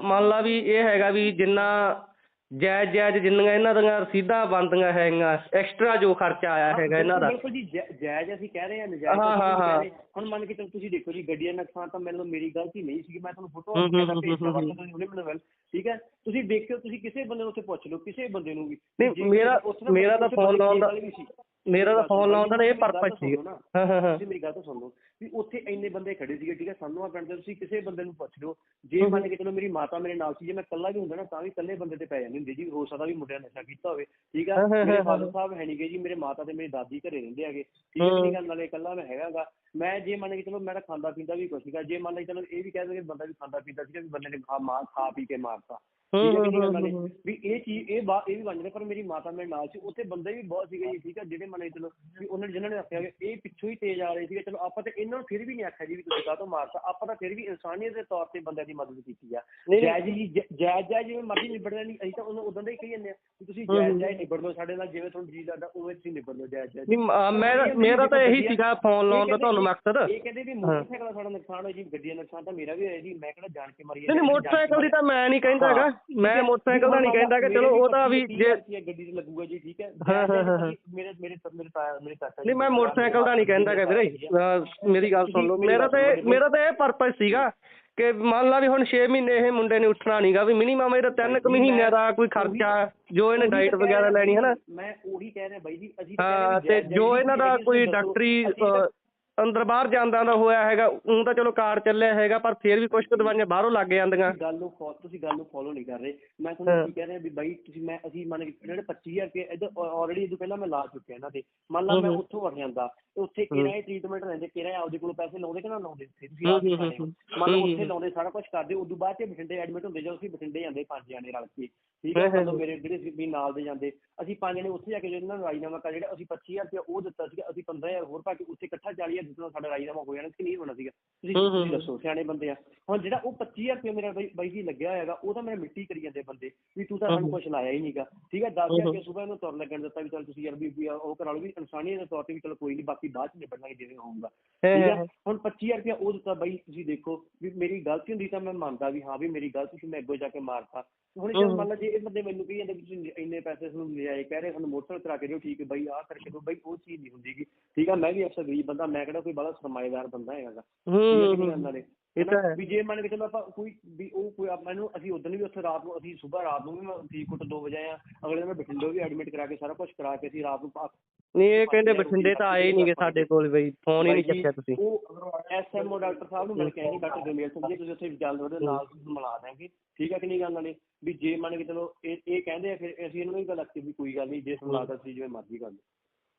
ਮੰਨ ਲਾ ਵੀ ਇਹ ਹੈਗਾ ਵੀ ਜਿੰਨਾ ਜਾਇਜ਼ ਜਾਇਜ਼ ਜਿੰਨੀਆਂ ਇਹਨਾਂ ਦੀਆਂ ਰਸੀਦਾਂ ਬਣਦੀਆਂ ਹੈਗੀਆਂ ਐਕਸਟਰਾ ਜੋ ਖਰਚਾ ਆਇਆ ਹੈਗਾ ਇਹਨਾਂ ਦਾ। ਬਿਲਕੁਲ ਜੀ ਜਾਇਜ਼ ਅਸੀਂ ਕਹਿ ਰਹੇ ਹਾਂ ਨਜਾਇਜ਼ ਹਾਂ, ਹਾਂ, ਹਾਂ। ਹੁਣ ਮੰਨ ਕੇ ਚਲੋ ਤੁਸੀਂ ਦੇਖੋ ਜੀ ਗੱਡੀਆਂ ਨੁਕਸਾਨ ਤਾਂ ਮੈਨੂੰ ਮੇਰੀ ਗਲਤੀ ਨਹੀਂ ਸੀਗੀ ਮੈਂ ਤੁਹਾਨੂੰ ਫੋਟੋ ਹੂੰ, ਭੇਜਦਾ ਤੇ ਹੁਣੇ ਮੈਨੂੰ ਮਿਲ ਠੀਕ ਹੈ? ਤੁਸੀਂ ਦੇਖਿਓ ਤੁਸੀਂ ਕਿਸੇ ਬੰਦੇ ਨੂੰ ਉੱਥੇ ਪੁੱਛ ਲਓ ਕਿਸੇ ਬੰਦੇ ਨੂੰ ਵੀ। ਨਹੀਂ, ਮੇਰਾ- ਮੇਰਾ ਤਾਂ ਬੰਦੇ ਲਾਉਣ ਦਾ- ਵਾਲੇ ਸੀ। ਮੇਰਾ ਤਾਂ ਫੋਨ ਲਾਉਣ ਦਾ ਇਹ ਪਰਪਸ ਸੀ। ਹਾਂ ਹਾਂ ਹਾਂ। ਤੁਸੀਂ ਮੇਰੀ ਗੱਲ ਤਾਂ ਸੁਣ ਲਓ। ਵੀ ਉੱਥੇ ਇੰਨੇ ਬੰਦੇ ਖੜੇ ਸੀਗੇ ਠੀਕ ਹੈ? ਸਾਨੂੰ ਆ ਪਿੰਡ ਦੇ ਤੁਸੀਂ ਕਿਸੇ ਬੰਦੇ ਨੂੰ ਪੁੱਛ ਲਿਓ। ਜੇ ਮੰਨ ਕੇ ਚਲੋ ਮੇਰੀ ਮਾਤਾ ਮੇਰੇ ਨਾਲ ਸੀ ਜੇ ਮੈਂ ਇਕੱਲਾ ਵੀ ਹੁੰਦਾ ਨਾ ਤਾਂ ਵੀ ਇਕੱਲੇ ਬੰਦੇ ਤੇ ਪੈ ਜਾਂਦੇ ਹੁੰਦੇ ਜੀ ਹੋ ਸਕਦਾ ਵੀ ਮੁੰਡਿਆਂ ਨਸ਼ਾ ਕੀਤਾ ਹੋਵੇ ਠੀਕ ਹਾਂ, ਆ ਮੇਰੇ ਫਾਦਰ ਸਾਹਿਬ ਹੈ ਨਹੀਂਗੇ ਜੀ ਮੇਰੇ ਮਾਤਾ ਤੇ ਮੇਰੀ ਦਾਦੀ ਘਰੇ ਰਹਿੰਦੇ ਹੈਗੇ। ਠੀਕ ਹੈ ਨਹੀਂ ਗੱਲ ਨਾਲੇ ਇਕੱਲਾ ਮੈਂ ਹੈਗਾਗਾ ਮੈਂ ਜੇ ਮੰਨ ਕੇ ਚਲੋ ਮੈਂ ਤਾਂ ਖਾਂਦਾ ਪੀਂਦਾ ਵੀ ਕੁਛ ਸੀਗਾ ਜੇ ਮੰਨ ਲਈ ਚਲੋ ਇਹ ਵੀ ਕਹਿ ਦੋ ਕਿ ਬੰਦਾ ਵੀ ਖਾਂਦਾ ਪੀਂਦਾ ਸੀਗਾ ਵੀ ਬੰਦੇ ਨੇ ਖਾ ਮਾਰ ਖਾ ਪੀ ਕੇ ਮਾਰਤਾ। ਕਿ ਵੀ ਇਹ ਚੀਜ਼ ਇਹ ਬਾ ਇਹ ਵੀ ਬਣ ਜਾਂਦੇ ਪਰ ਮੇਰੀ ਮਾਤਾ ਮੇਰੇ ਨਾਲ ਸੀ ਉੱਥੇ ਬੰਦੇ ਵੀ ਬਹੁਤ ਸੀਗੇ ਜੀ ਠੀਕ ਹੈ? ਜਿਹੜੇ ਮੰਨ ਕੇ ਚਲੋ ਵੀ ਉਹਨਾਂ ਨੇ ਜਿਨ੍ਹਾਂ ਨੇ ਕਿ ਇਹ ਪਿੱਛੋਂ ਹੀ ਤੇਜ਼ ਆ ਰਹੇ ਸੀਗੇ ਚਲੋ ਆਪਾਂ ਤੇ ਇਹਨਾਂ ਨੂੰ ਫਿਰ ਵੀ ਨਹੀਂ ਆਖਿਆ ਜੀ ਵੀ ਤੁਸੀਂ ਕਾਹਤੋਂ ਮਾਰਤਾ। ਆਪਾਂ ਤਾਂ ਫਿਰ ਵੀ ਇਨਸਾਨੀਅਤ ਦੇ ਤੌਰ ਤੇ ਬੰਦਿਆਂ ਦੀ ਮਦਦ ਕੀਤੀ ਆ। ਜਾਇਜ਼ ਜੀ ਜਾਇਜ਼ ਜਾਇਜ਼ ਜਿਵੇਂ ਮਰਜ਼ੀ ਨਿਬੜਨਾ ਨਹੀਂ ਅਸੀਂ ਤਾਂ ਉਹਨੂੰ ਉਦੋਂ ਦਾ ਹੀ ਕਹੀ ਜਾਂਦੇ ਆ ਵੀ ਤੁਸੀਂ ਜਾਇਜ਼ ਜਾਇਜ਼ ਨਿਬੜ ਲਓ ਸਾਡੇ ਨਾਲ ਜਿਵੇਂ ਤੁਹਾਨੂੰ ਜੀ ਲੱਗਦਾ ਉਵੇਂ ਤੁਸੀਂ ਨਿਬੜ ਲਓ ਜਾਇਜ਼ ਜਾਇਜ਼। ਨਹੀਂ ਮੇਰਾ ਮੇਰਾ ਤਾਂ ਇਹੀ ਸੀਗਾ ਫੋਨ ਲਾਉਣ ਦਾ ਤੁਹਾਨੂੰ ਮਕਸਦ ਇਹ ਕਹਿੰਦੇ ਵੀ ਮੋਟਰਸਾਈਕਲ ਦਾ ਸਾਡਾ ਨੁਕਸਾਨ ਹੋਇਆ ਜੀ ਗੱਡੀਆਂ ਦਾ ਨੁਕਸਾਨ ਤਾਂ ਮੇਰਾ ਵੀ ਹੋਇਆ ਜੀ ਮੈਂ ਕਿਹੜਾ ਜਾਣ ਕੇ ਮਾਰੀ ਨਹੀਂ ਨਹੀਂ, ਮੋਟਰਸਾਈਕਲ ਦੀ ਤਾਂ ਮੈਂ ਨਹੀਂ ਕਹਿੰਦਾ ਹੈਗਾ। ਮੈਂ ਮੋਟਰਸਾਈਕਲ ਦਾ ਨਹੀਂ ਕਹਿੰਦਾ ਕਿ ਚਲੋ ਉਹ ਤਾਂ ਵੀ ਜੇ ਗੱਡੀ ਤੇ ਲੱਗੂਗਾ ਜੀ ਠੀਕ ਹੈ। ਮੇਰੇ ਮੇਰੇ ਮੇਰੇ ਮੇਰੇ ਚਾਚਾ ਨਹੀਂ ਮੈਂ ਮੋਟਰਸਾਈਕਲ ਦਾ ਨਹੀਂ ਕਹਿੰਦਾ ਹੈਗਾ ਵੀਰੇ। ਮੇਰੀ ਗੱਲ ਸੁਣ ਲਓ ਮੇਰਾ ਤਾਂ ਮੇਰਾ ਤਾਂ ਇਹ ਪਰਪਸ ਸੀਗਾ ਕਿ ਮੰਨ ਲਾ ਵੀ ਹੁਣ 6 ਮਹੀਨੇ ਇਹ ਮੁੰਡੇ ਨੇ ਉੱਠਣਾ ਨਹੀਂਗਾ ਵੀ ਮਿਨੀਮਮ ਇਹਦਾ 3 ਕੁ ਮਹੀਨਿਆਂ ਦਾ ਕੋਈ ਖਰਚਾ ਜੋ ਇਹਨੇ ਡਾਈਟ ਵਗੈਰਾ ਲੈਣੀ ਹੈ ਨਾ। ਮੈਂ ਉਹੀ ਕਹਿ ਰਿਹਾ ਬਾਈ ਜੀ ਅਸੀਂ ਹਾਂ ਤੇ ਜੋ ਇਹਨਾਂ ਦਾ ਕੋਈ ਡਾਕਟਰੀ ਅੰਦਰ ਬਾਹਰ ਜਾਂਦਾ ਦਾ ਹੋਇਆ ਹੈਗਾ ਉਹ ਤਾਂ ਚਲੋ ਕਾਰਡ ਚੱਲਿਆ ਹੈਗਾ ਪਰ ਫਿਰ ਵੀ ਕੁਝ ਕੁ ਦਵਾਈਆਂ ਬਾਹਰੋਂ ਲੱਗ ਜਾਂਦੀਆਂ। ਗੱਲ ਨੂੰ ਫੋ- ਤੁਸੀਂ ਗੱਲ ਨੂੰ ਫੋਲੋ ਨਹੀਂ ਕਰ ਰਹੇ। ਮੈਂ ਤੁਹਾਨੂੰ ਕੀ ਕਹਿ ਰਿਹਾ ਵੀ ਬਾਈ ਤੁਸੀਂ ਮੈਂ ਅਸੀਂ ਮੰਨ ਕੇ ਜਿਹੜੇ 25000 ਰੁਪਏ ਇਧਰ ਆਲਰੇਡੀ ਇਹ ਤੋਂ ਪਹਿਲਾਂ ਮੈਂ ਲਾ ਚੁੱਕਿਆ ਇਹਨਾਂ ਤੇ ਮੰਨ ਲਾ ਮੈਂ ਉੱਥੋਂ ਵੜ ਜਾਂਦਾ ਤੇ ਉੱਥੇ ਕਿਹੜਾ ਇਹ ਟ੍ਰੀਟਮੈਂਟ ਲੈਂਦੇ ਕਿਹੜਾ ਆਪਦੇ ਕੋਲੋਂ ਪੈਸੇ ਲਾਉਂਦੇ ਕਿ ਨਾ ਲਾਉਂਦੇ ਉੱਥੇ? ਤੁਸੀਂ ਆਪ ਹੋ। ਮੰਨ ਲਓ ਉੱਥੇ ਲਾਉਂਦੇ ਸਾਰਾ ਕੁਝ ਕਰਦੇ ਉਦੋਂ ਬਾਅਦ ਚ ਬਠਿੰਡੇ ਐਡਮਿਟ ਹੁੰਦੇ ਜਦੋਂ ਅਸੀਂ ਬਠਿੰਡੇ ਜਾਂਦੇ ਪੰਜ ਜਾਣੇ ਰਲ ਕੇ। ਠੀਕ ਹੈ ਮਤਲਬ ਮੇਰੇ ਜਿਹੜੇ ਸੀ ਵੀ ਨਾਲ ਦੇ ਜਾਂਦੇ। ਅਸੀਂ ਪੰਜ ਜਣੇ ਉੱਥੇ ਜਾ ਕੇ ਜਦੋਂ ਇਹਨਾਂ ਨੂੰ ਰਾਜੀਨਾਮਾ ਕਰ ਜਿਹੜਾ ਅਸੀਂ 25000 ਰੁਪਏ ਉਹ ਦਿੱਤਾ ਸੀਗਾ। ਅਸੀਂ 15000 ਹੋਰ ਪਾ ਕੇ ਉੱਥੇ ਇਕੱਠਾ 40000 ਜਿੱਦੋਂ ਸਾਡਾ ਰਾਜੀਨਾਮਾ ਹੋ ਜਾਣਾ ਕਿ ਨਹੀਂ ਹੋਣਾ ਸੀਗਾ। ਤੁਸੀਂ ਦੱਸੋ ਸਿਆਣੇ ਬੰਦੇ ਆ। ਹੁਣ ਜਿਹੜਾ ਉਹ 25000 ਰੁਪਏ ਮੇਰਾ ਬਾਈ ਜੀ ਲੱਗਿਆ ਹੋਇਆਗਾ ਉਹ ਤਾਂ ਮੇਰੇ ਮਿੱਟੀ ਕਰੀ ਜਾਂਦੇ ਬੰਦੇ। ਵੀ ਤੂੰ ਤਾਂ ਸਾਨੂੰ ਕੁਛ ਲਾਇਆ ਹੀ ਨਹੀਂਗਾ ਠੀਕ ਹੈ 10000 ਰੁਪਏ ਸਵੇਰ ਨੂੰ ਤੁਰ ਲੱਗਣ ਦਿੱਤਾ ਵੀ ਚੱਲ ਤੁਸੀਂ ਯਾਰ ਵੀ ਵੀ ਉਹ ਕਰਾ ਲਓ ਵੀ ਇਨਸਾਨੀਅਤ ਦੇ ਤੌਰ ਤੇ ਵੀ ਚਲੋ ਕੋਈ ਨਹੀਂ ਬਾਕੀ ਬਾਅਦ ਚ ਨਿਬੜਨਾ ਜਿਵੇਂ ਹੋਊਗਾ। ਠੀਕ ਹੈ ਹੁਣ 25000 ਰੁਪਏ ਉਹ ਦਿੱਤਾ ਬਾਈ ਤੁਸੀਂ ਦੇਖੋ ਵੀ ਮੇਰੀ ਗਲਤੀ ਹੁੰਦੀ ਤਾਂ ਮੈਂ ਮੰਨਦਾ ਵੀ ਹਾਂ ਵੀ ਮੇਰੀ ਗਲਤੀ ਸੀ ਮੈਂ ਅੱਗੋਂ ਜਾ ਕੇ ਮਾਰਤਾ। ਹੁਣ ਜੇ ਮੰਨ ਲਾ ਜੇ ਇਹ ਬੰਦੇ ਮੈਨੂੰ ਕਹੀ ਜਾਂਦੇ ਵੀ ਤੁਸੀਂ ਇੰਨੇ ਪੈਸੇ ਤੁਹਾਨੂੰ ਲਿਆਏ ਕਹਿ ਰਹੇ ਸਾਨੂੰ ਮੋਟਰ ਕਰਾ ਕੇ ਦਿਓ ਠੀਕ ਹੈ ਬਾਈ ਆਹ ਕਰਕੇ ਦਿਓ ਬਾਈ ਉਹ ਚੀਜ਼ ਨਹੀਂ ਹੁੰਦੀਗੀ ਠੀਕ ਆ ਮੈਂ ਵੀ ਅਕਸਰ ਗਰੀਬ ਬੰਦਾ ਮੈਂ ਕਿਹੜਾ ਕੋਈ ਬੜਾ ਸਰਮਾਏਦਾਰ ਬੰਦਾ ਹੈਗਾ ਹੂੰ ਇਹ ਤਾਂ ਹੈ। ਵੀ ਜੇ ਮੰਨ ਕੇ ਚਲੋ ਆਪਾਂ ਕੋਈ ਵੀ ਉਹ ਕੋਈ ਮੈਨੂੰ ਅਸੀਂ ਉਦੋਂ ਵੀ ਉੱਥੇ ਰਾਤ ਨੂੰ ਅਸੀਂ ਸਵੇਰ ਰਾਤ ਨੂੰ ਵੀ ਫਰੀਦਕੋਟ 2 ਵਜੇ ਆਇਆ ਅਗਲੇ ਦਿਨ ਬਠਿੰਡੇ ਵੀ ਐਡਮਿਟ ਕਰਾ ਕੇ ਸਾਰਾ ਕੁਝ ਕਰਾ ਕੇ ਅਸੀਂ ਰਾਤ ਨੂੰ ਨਹੀਂ ਇਹ ਕਹਿੰਦੇ ਬਠਿੰਡੇ ਤਾਂ ਆਏ ਨਹੀਂਗੇ ਸਾਡੇ ਕੋਲ ਬਈ ਫੋਨ ਹੀ ਨਹੀਂ ਚੱਕਿਆ ਤੁਸੀਂ। ਉਹ ਐਸਐਮਓ ਡਾਕਟਰ ਸਾਹਿਬ ਨੂੰ ਮਿਲ ਕੇ ਆਏ ਡਾਕਟਰ ਗਰਮੇਲ ਸਿੰਘ ਜੀ ਤੁਸੀਂ ਉੱਥੇ ਜਲਦ ਉਹਦੇ ਨਾਲ ਮਿਲਾ ਦਾਂਗੇ ਠੀਕ ਹੈ ਕਿ ਨਹੀਂ ਗੱਲ ਨਾਲੇ ਵੀ ਜੇ ਮੰਨ ਕੇ ਚਲੋ ਇਹ ਇਹ ਕਹਿੰਦੇ ਆ ਫਿਰ ਅਸੀਂ ਇਹਨਾਂ ਨੂੰ ਵੀ ਗੱਲ ਆਖੀ ਵੀ ਕੋਈ ਗੱਲ ਨਹੀਂ ਜੇ ਲੱਗਦਾ ਤੁਸੀਂ ਜਿਵੇਂ ਮਰਜ਼ੀ ਕਰ ਲਓ।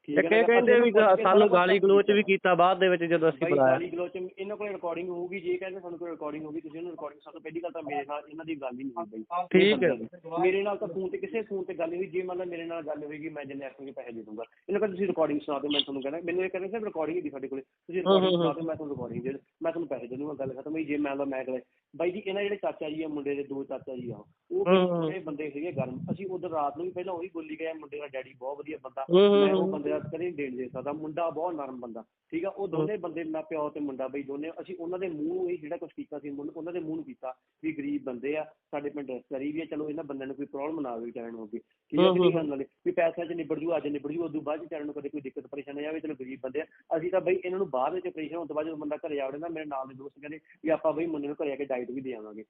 ਇਹ ਕਹਿੰਦੇ ਵੀ ਸਾਨੂੰ ਗਾਲੀ ਗਲੋਚ ਵੀ ਕੀਤਾ ਬਾਅਦ ਦੇ ਵਿੱਚ ਜਦੋਂ ਅਸੀਂ ਬੁਲਾਇਆ। ਗਾਲੀ ਗਲੋਚ ਇਹਨਾਂ ਕੋਲ ਰਿਕਾਰਡਿੰਗ ਹੋਊਗੀ ਜੇ ਕਹਿੰਦੇ ਸਾਨੂੰ ਕੋਈ ਰਿਕਾਰਡਿੰਗ ਹੋਊਗੀ ਤੁਸੀਂ ਉਹਨੂੰ ਰਿਕਾਰਡਿੰਗ ਸਾਨੂੰ ਪਹਿਲੀ ਗੱਲ ਤਾਂ ਮੇਰੇ ਨਾਲ ਇਹਨਾਂ ਦੀ ਗੱਲ ਹੀ ਨਹੀਂ ਹੋਈ ਬਾਈ। ਠੀਕ ਹੈ। ਮੇਰੇ ਨਾਲ ਤਾਂ ਫੋਨ ਤੇ ਕਿਸੇ ਫੋਨ ਤੇ ਗੱਲ ਨਹੀਂ ਹੋਈ ਜੇ ਮੰਨ ਲਾ ਮੇਰੇ ਨਾਲ ਗੱਲ ਹੋਏਗੀ ਮੈਂ ਜਿੰਨੇ ਆਖੂਗੀ ਪੈਸੇ ਦੇ ਦੂੰਗਾ। ਇਹਨਾਂ ਕਹਿੰਦੇ ਤੁਸੀਂ ਰਿਕਾਰਡਿੰਗ ਸੁਣਾ ਦਿਓ ਮੈਂ ਤੁਹਾਨੂੰ ਕਹਿੰਦਾ ਮੈਨੂੰ ਇਹ ਕਹਿੰਦੇ ਸਰ ਰਿਕਾਰਡਿੰਗ ਹੀ ਸਾਡੇ ਕੋਲੇ। ਤੁਸੀਂ ਰਿਕਾਰਡਿੰਗ ਸੁਣਾ ਦਿਓ ਮੈਂ ਤੁਹਾਨੂੰ ਰਿਕਾਰਡਿੰਗ ਦੇ ਮੈਂ ਤੁਹਾਨੂੰ ਪੈਸੇ ਦੇ ਦੂੰਗਾ ਗੱਲ ਖਤਮ ਹੋਈ ਜੇ ਮੈਂ ਲਾ ਮੈਂ ਅਗਲੇ ਬਾਈ ਜੀ ਇਹਨਾਂ ਜਿਹੜੇ ਚਾਚਾ ਜੀ ਆ ਮੁੰਡੇ ਦੇ ਦੋ ਚਾਚਾ ਜੀ ਆ ਉਹ ਬੜੇ ਬੰਦੇ ਸੀਗੇ ਗਰਮ? ਅਸੀਂ ਉਧਰ ਰਾਤ ਨੂੰ ਵੀ ਪਹਿਲਾਂ ਉਹੀ ਬੋਲੀ ਗਏ ਮੁੰਡੇ ਦਾ ਡੈਡੀ ਬਹੁਤ ਵਧੀਆ ਬੰਦਾ। ਮੈਂ ਉਹ ਬੰਦੇ ਦਾ ਕਦੇ ਦੇਣ ਦੇ ਸਕਦਾ ਮੁੰਡਾ ਬਹੁਤ ਨਰਮ ਬੰਦਾ ਠੀਕ ਆ? ਉਹ ਦੋਨੇ ਬੰਦੇ ਮੇਰਾ ਪਿਓ ਤੇ ਮੁੰਡਾ ਬਈ ਦੋਨੇ ਅਸੀਂ ਉਹਨਾਂ ਦੇ ਮੂੰਹ ਨੂੰ ਇਹ ਜਿਹੜਾ ਕੁਝ ਕੀਤਾ ਸੀ ਮੁੰਡ- ਉਹਨਾਂ ਦੇ ਮੂੰਹ ਨੂੰ ਕੀਤਾ ਵੀ ਗਰੀਬ ਬੰਦੇ ਆ ਸਾਡੇ ਪਿੰਡ ਰਿਸ਼ਤੇਦਾਰੀ ਵੀ ਆ ਚਲੋ ਇਹਨਾਂ ਬੰਦਿਆਂ ਨੂੰ ਕੋਈ ਪ੍ਰੋਬਲਮ ਨਾ ਆਵੇ ਨੂੰ ਅੱਗੇ ਠੀਕ ਕਿ ਨਹੀਂ ਗੱਲ ਨਾਲੇ ਵੀ ਪੈਸਿਆਂ 'ਚ ਨਿਬੜ ਜੂ ਅੱਜ ਨਿਬੜ ਜੂ ਉਦੋਂ ਬਾਅਦ 'ਚ ਵਿਚਾਰਿਆਂ ਨੂੰ ਕਦੇ ਕੋਈ ਦਿੱਕਤ ਪਰੇਸ਼ਾਨੀ ਆਵੇ ਚਲੋ ਗਰੀਬ ਬੰਦੇ ਆ। ਅਸੀਂ ਤਾਂ ਬਈ ਇਹਨਾਂ ਨੂੰ ਬਾਅਦ ਵਿੱਚ ਆਪਰੇਸ਼ਨ ਹੋਣ ਤੋਂ ਬਾਅਦ ਜਦੋਂ ਬੰਦਾ ਘਰੇ ਆਵੜੇ ਨਾ ਮੇਰੇ ਨਾਲ ਦੇ ਦੋਸਤ ਕਹਿੰਦੇ ਵੀ ਆਪਾਂ ਬਈ ਮੁੰਡੇ ਨੂੰ ਘਰੇ ਆ ਕੇ ਡਾਈਟ ਵੀ ਦੇ ਆਵਾਂਗੇ।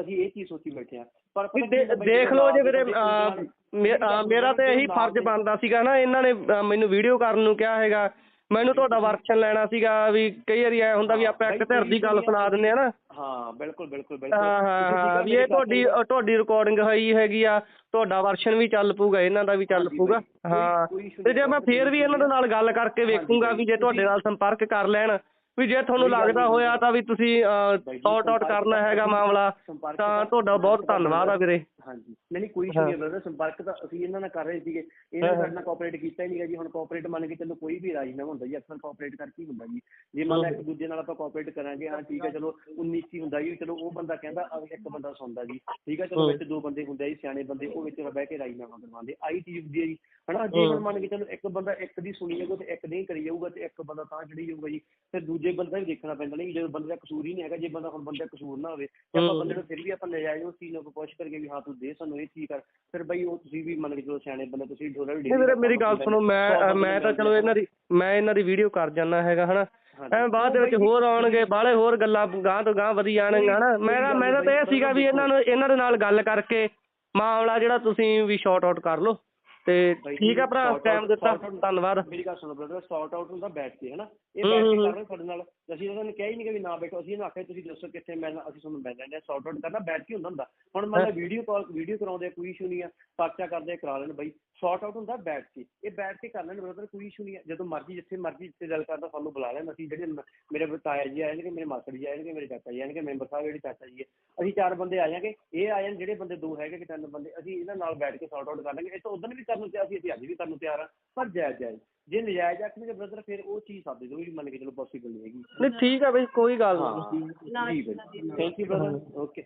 ਅਸੀਂ ਇਹ ਚੀਜ਼ ਸੋਚੀ ਬੈਠੇ ਆ ਪਰ ਦੇਖ ਲਓ ਜੇ ਵੀਰੇ ਮੇਰਾ ਤਾਂ ਇਹੀ ਫਰਜ਼ ਬਣਦਾ ਸੀਗਾ ਨਾ ਇਹਨਾਂ ਨੇ ਮੈਨੂੰ ਵੀਡੀਓ ਕਰਨ ਨੂੰ ਕਿਹਾ ਹੈਗਾ। ਮੈਨੂੰ ਤੁਹਾਡਾ ਵਰਕਸ਼ਨ ਲੈਣਾ ਸੀਗਾ ਵੀ ਕਈ ਵਾਰੀ ਐ ਹੁੰਦਾ ਵੀ ਆਪਾਂ ਇੱਕ ਧਿਰ ਦੀ ਗੱਲ ਸੁਣਾ ਦਿੰਦੇ ਆ ਨਾ। ਹਾਂ ਬਿਲਕੁਲ ਬਿਲਕੁਲ ਬਿਲਕੁਲ। ਹਾਂ ਹਾਂ ਤੁਸੀਂ ਹਾਂ ਠੀਕ ਆ, ਵੀ ਇਹ ਤੁਹਾਡੀ ਤੁਹਾਡੀ ਰਿਕਾਰਡਿੰਗ ਹੋਈ ਹੈਗੀ ਆ ਤੁਹਾਡਾ ਵਰਸ਼ਨ ਵੀ ਚੱਲ ਪੂਗਾ ਇਹਨਾਂ ਦਾ ਵੀ ਚੱਲ ਪੂਗਾ ਹਾਂ ਤੇ ਜੇ ਮੈਂ ਫੇਰ ਵੀ ਇਹਨਾਂ ਦੇ ਨਾਲ ਗੱਲ ਕਰਕੇ ਵੇਖੂੰਗਾ ਵੀ ਜੇ ਤੁਹਾਡੇ ਨਾਲ ਸੰਪਰਕ ਕਰ ਲੈਣ। ਵੀ ਜੇ ਤੁਹਾਨੂੰ ਲੱਗਦਾ ਹੋਇਆ ਤਾਂ ਵੀ ਤੁਸੀਂ ਸੌਟ ਆਊਟ ਕਰਨਾ ਹੈਗਾ ਮਾਮਲਾ ਤਾਂ ਤੁਹਾਡਾ ਬਹੁਤ ਧੰਨਵਾਦ ਆ ਵੀਰੇ। ਹਾਂਜੀ ਨਹੀਂ ਨਹੀਂ ਕੋਈ ਇਸ਼ੂ ਨਹੀਂ ਬ੍ਰਦਰ ਸੰਪਰਕ ਤਾਂ ਅਸੀਂ ਇਹਨਾਂ ਨਾਲ ਕਰ ਰਹੇ ਸੀਗੇ। ਇਹਨਾਂ ਨੇ ਸਾਡੇ ਨਾਲ ਕੋਆਪਰੇਟ ਕੀਤਾ ਹੀ ਨਹੀਂਗਾ ਜੀ ਹੁਣ ਕੋਆਪਰੇਟ ਮੰਨ ਕੇ ਚੱਲੋ ਕੋਈ ਵੀ ਰਾਜੀਨਾਮਾ ਹੁੰਦਾ ਜੀ ਅਕਸਰ ਕੋਆਪਰੇਟ ਕਰਕੇ ਹੀ ਹੁੰਦਾ ਜੀ? ਜੇ ਮੰਨ ਲਾ ਇੱਕ ਦੂਜੇ ਨਾਲ ਆਪਾਂ ਕੋਆਪਰੇਟ ਕਰਾਂਗੇ ਹਾਂ ਠੀਕ ਹੈ ਚਲੋ 19 ਹੀ ਹੁੰਦਾ ਜੀ ਚਲੋ ਉਹ ਬੰਦਾ ਕਹਿੰਦਾ ਇੱਕ ਬੰਦਾ ਸੁਣਦਾ ਜੀ ਠੀਕ ਹੈ ਚਲੋ ਵਿੱਚ ਦੋ ਬੰਦੇ ਹੁੰਦੇ ਆ ਜੀ ਸਿਆਣੇ ਬੰਦੇ ਉਹ ਵਿੱਚ ਬਹਿ ਕੇ ਰਾਜੀਨਾਮਾ ਕਰਵਾਉਂਦੇ ਆਹੀ ਚੀਜ਼ ਹੁੰਦੀ ਹੈ ਜੀ ਹਨਾ? ਜੇ ਹੁਣ ਮੰਨ ਕੇ ਚੱਲੋ ਇੱਕ ਬੰਦਾ ਇੱਕ ਦੀ ਸੁਣੀ ਜਾਊਗਾ ਤੇ ਇੱਕ ਨਹੀਂ ਕਰੀ ਜਾਊਗਾ ਤੇ ਇੱਕ ਬੰਦਾ ਤਾਂ ਚੜੀ ਜਾਊਗਾ ਜੀ ਫਿਰ ਦੂਜੇ ਬੰਦਾ ਵੀ ਦੇਖਣਾ ਪੈਂਦਾ ਨਹੀਂ ਜਦੋਂ ਬੰਦੇ ਦਾ ਕਸੂਰ ਹੀ ਨਹੀਂ ਹੈਗਾ ਜੇ ਬੰਦਾ ਹੁਣ ਬੰਦੇ ਦਾ ਕਸੂਰ ਨਾ ਹੋਵੇ ਤੇ ਆਪਾਂ ਬੰਦੇ ਨੂੰ ਫਿਰ ਵੀ ਆਪਾਂ ਲੈ ਜਾਏ ਉਸ ਚੀਜ਼ ਨੂੰ ਪੁੱਛ ਕਰਕੇ ਵੀ ਹਾਂ ਤੂੰ ਦੇ ਸਾਨੂੰ ਇਹ ਚੀਜ਼ ਕਰ। ਫਿਰ ਬਈ ਉਹ ਤੁਸੀਂ ਵੀ ਮੰਨ ਕੇ ਚਲੋ ਸਿਆਣੇ ਬੰਦੇ ਤੁਸੀਂ ਡੋਲਰ ਨਹੀਂ ਵੀਰੇ ਮੇਰੀ ਗੱਲ ਸੁਣੋ ਮੈਂ ਮੈਂ ਤਾਂ ਚਲੋ ਇਹਨਾਂ ਦੀ ਮੈਂ ਇਹਨਾਂ ਦੀ ਵੀਡੀਓ ਕਰ ਜਾਣਾ ਹੈਗਾ ਹਨਾ। ਐਵੇਂ ਬਾਅਦ ਦੇ ਵਿੱਚ ਹੋਰ ਆਉਣਗੇ ਬਾਹਲੇ ਹੋਰ ਗੱਲਾਂ ਗਾਂ ਤੋਂ ਗਾਂ ਵਧੀ ਜਾਣਗੀਆਂ ਹਨਾ। ਮੇਰਾ ਮੇਰਾ ਤਾਂ ਇਹ ਸੀਗਾ ਵੀ ਇਹਨਾਂ ਨੂੰ ਇਹਨਾਂ ਦੇ ਨਾਲ ਗੱਲ ਕਰਕੇ ਮਾਮਲਾ ਜਿਹੜਾ ਤੁਸੀਂ ਵੀ ਸ਼ਾਰਟ ਆਊਟ ਕਰ ਲਓ। ਤੇ ਠੀਕ ਆ ਭਰਾ ਟਾਈਮ ਦਿੱਤਾ ਧੰਨਵਾਦ। ਮੇਰੀ ਗੱਲ ਸੁਣੋ ਬ੍ਰਦਰ ਸੌਟ ਆਊਟ ਹੁੰਦਾ ਬੈਠ ਕੇ ਹਨਾ? ਇਹ ਬੈਠ ਕੇ ਕਰ ਰਹੇ ਸਾਡੇ ਨਾਲ। ਅਸੀਂ ਉਹਨਾਂ ਨੇ ਕਿਹਾ ਹੀ ਨਹੀਂ ਕਿ ਵੀ ਨਾ ਬੈਠੋ। ਅਸੀਂ ਇਹਨਾਂ ਆਖਿਆ ਤੁਸੀਂ ਦੱਸੋ ਕਿੱਥੇ ਮਿਲਣਾ ਅਸੀਂ ਤੁਹਾਨੂੰ ਲੈਂਦੇ ਆ ਸੌਟ ਆਊਟ ਕਰਨਾ ਬੈਠ ਕੇ ਹੁੰਦਾ ਹੁੰਦਾ? ਹੁਣ ਮੰਨ ਲਾ ਵੀਡੀਓ ਕਾਲ ਵੀਡੀਓ ਕਰਾਉਂਦੇ ਕੋਈ ਇਸ਼ੂ ਨਹੀਂ ਆ। ਪਰਚਾ ਕਰਦੇ ਕਰਾ ਲੈਣ ਬਈ। ਸੌਟ ਆਊਟ ਹੁੰਦਾ ਬੈਠ ਕੇ ਇਹ ਬੈਠ ਕੇ ਕਰ ਲੈਣ ਬ੍ਰਦਰ ਕੋਈ ਇਸ਼ੂ ਨਹੀਂ ਜਦੋਂ ਮਰਜ਼ੀ ਜਿੱਥੇ ਮਰਜ਼ੀ ਜਿੱਥੇ ਗੱਲ ਕਰਦਾ ਸਾਨੂੰ ਬੁਲਾ ਲੈਣ। ਅਸੀਂ ਜਿਹੜੇ ਮੇਰੇ ਤਾਇਆ ਜੀ ਆਣਗੇ ਮੇਰੇ ਮਾਸੜ ਜੀ ਆਣਗੇ ਮੇਰੇ ਚਾਚਾ ਜੀ ਆਣਗੇ ਮੈਂਬਰ ਸਾਹਿਬ ਜਿਹੜੇ ਚਾਚਾ ਜੀ ਹੈ। ਅਸੀਂ ਚਾਰ ਬੰਦੇ ਆ ਜਾਾਂਗੇ ਇਹ ਆ ਜਾਣ ਜਿਹੜੇ ਬੰਦੇ ਦੋ ਹੈਗੇ ਕਿ ਤਿੰਨ ਬੰਦੇ ਅਸੀਂ ਇਹਨਾਂ ਨਾਲ ਬੈਠ ਕੇ ਸੌਟ ਆਊਟ ਕਰ ਲਾਂਗੇ। ਇਹ ਤਾਂ ਉਦੋਂ ਵੀ ਕਰਨ ਨੂੰ ਤਿਆਰ ਸੀ ਅਸੀਂ ਅੱਜ ਵੀ ਕਰਨ ਨੂੰ ਤਿਆਰ ਆ ਪਰ ਜਾਇਜ਼ ਜਾਇਜ਼। ਜੇ ਨਜਾਇਜ਼ ਆਖਣਗੇ ਬ੍ਰਦਰ ਫਿਰ ਉਹ ਚੀਜ਼ ਸਾਡੇ ਵੀ ਮੰਨ ਕੇ ਚਲੋ ਪੋਸੀਬਲ ਨਹੀਂ ਹੈਗੀ। ਨਹੀਂ ਠੀਕ ਆ ਬਈ ਕੋਈ ਗੱਲ ਨਹੀਂ। ਹਾਂ। ਜੀ। ਬਈ ਥੈਂਕ ਯੂ ਬ੍ਰਦਰ ਓਕੇ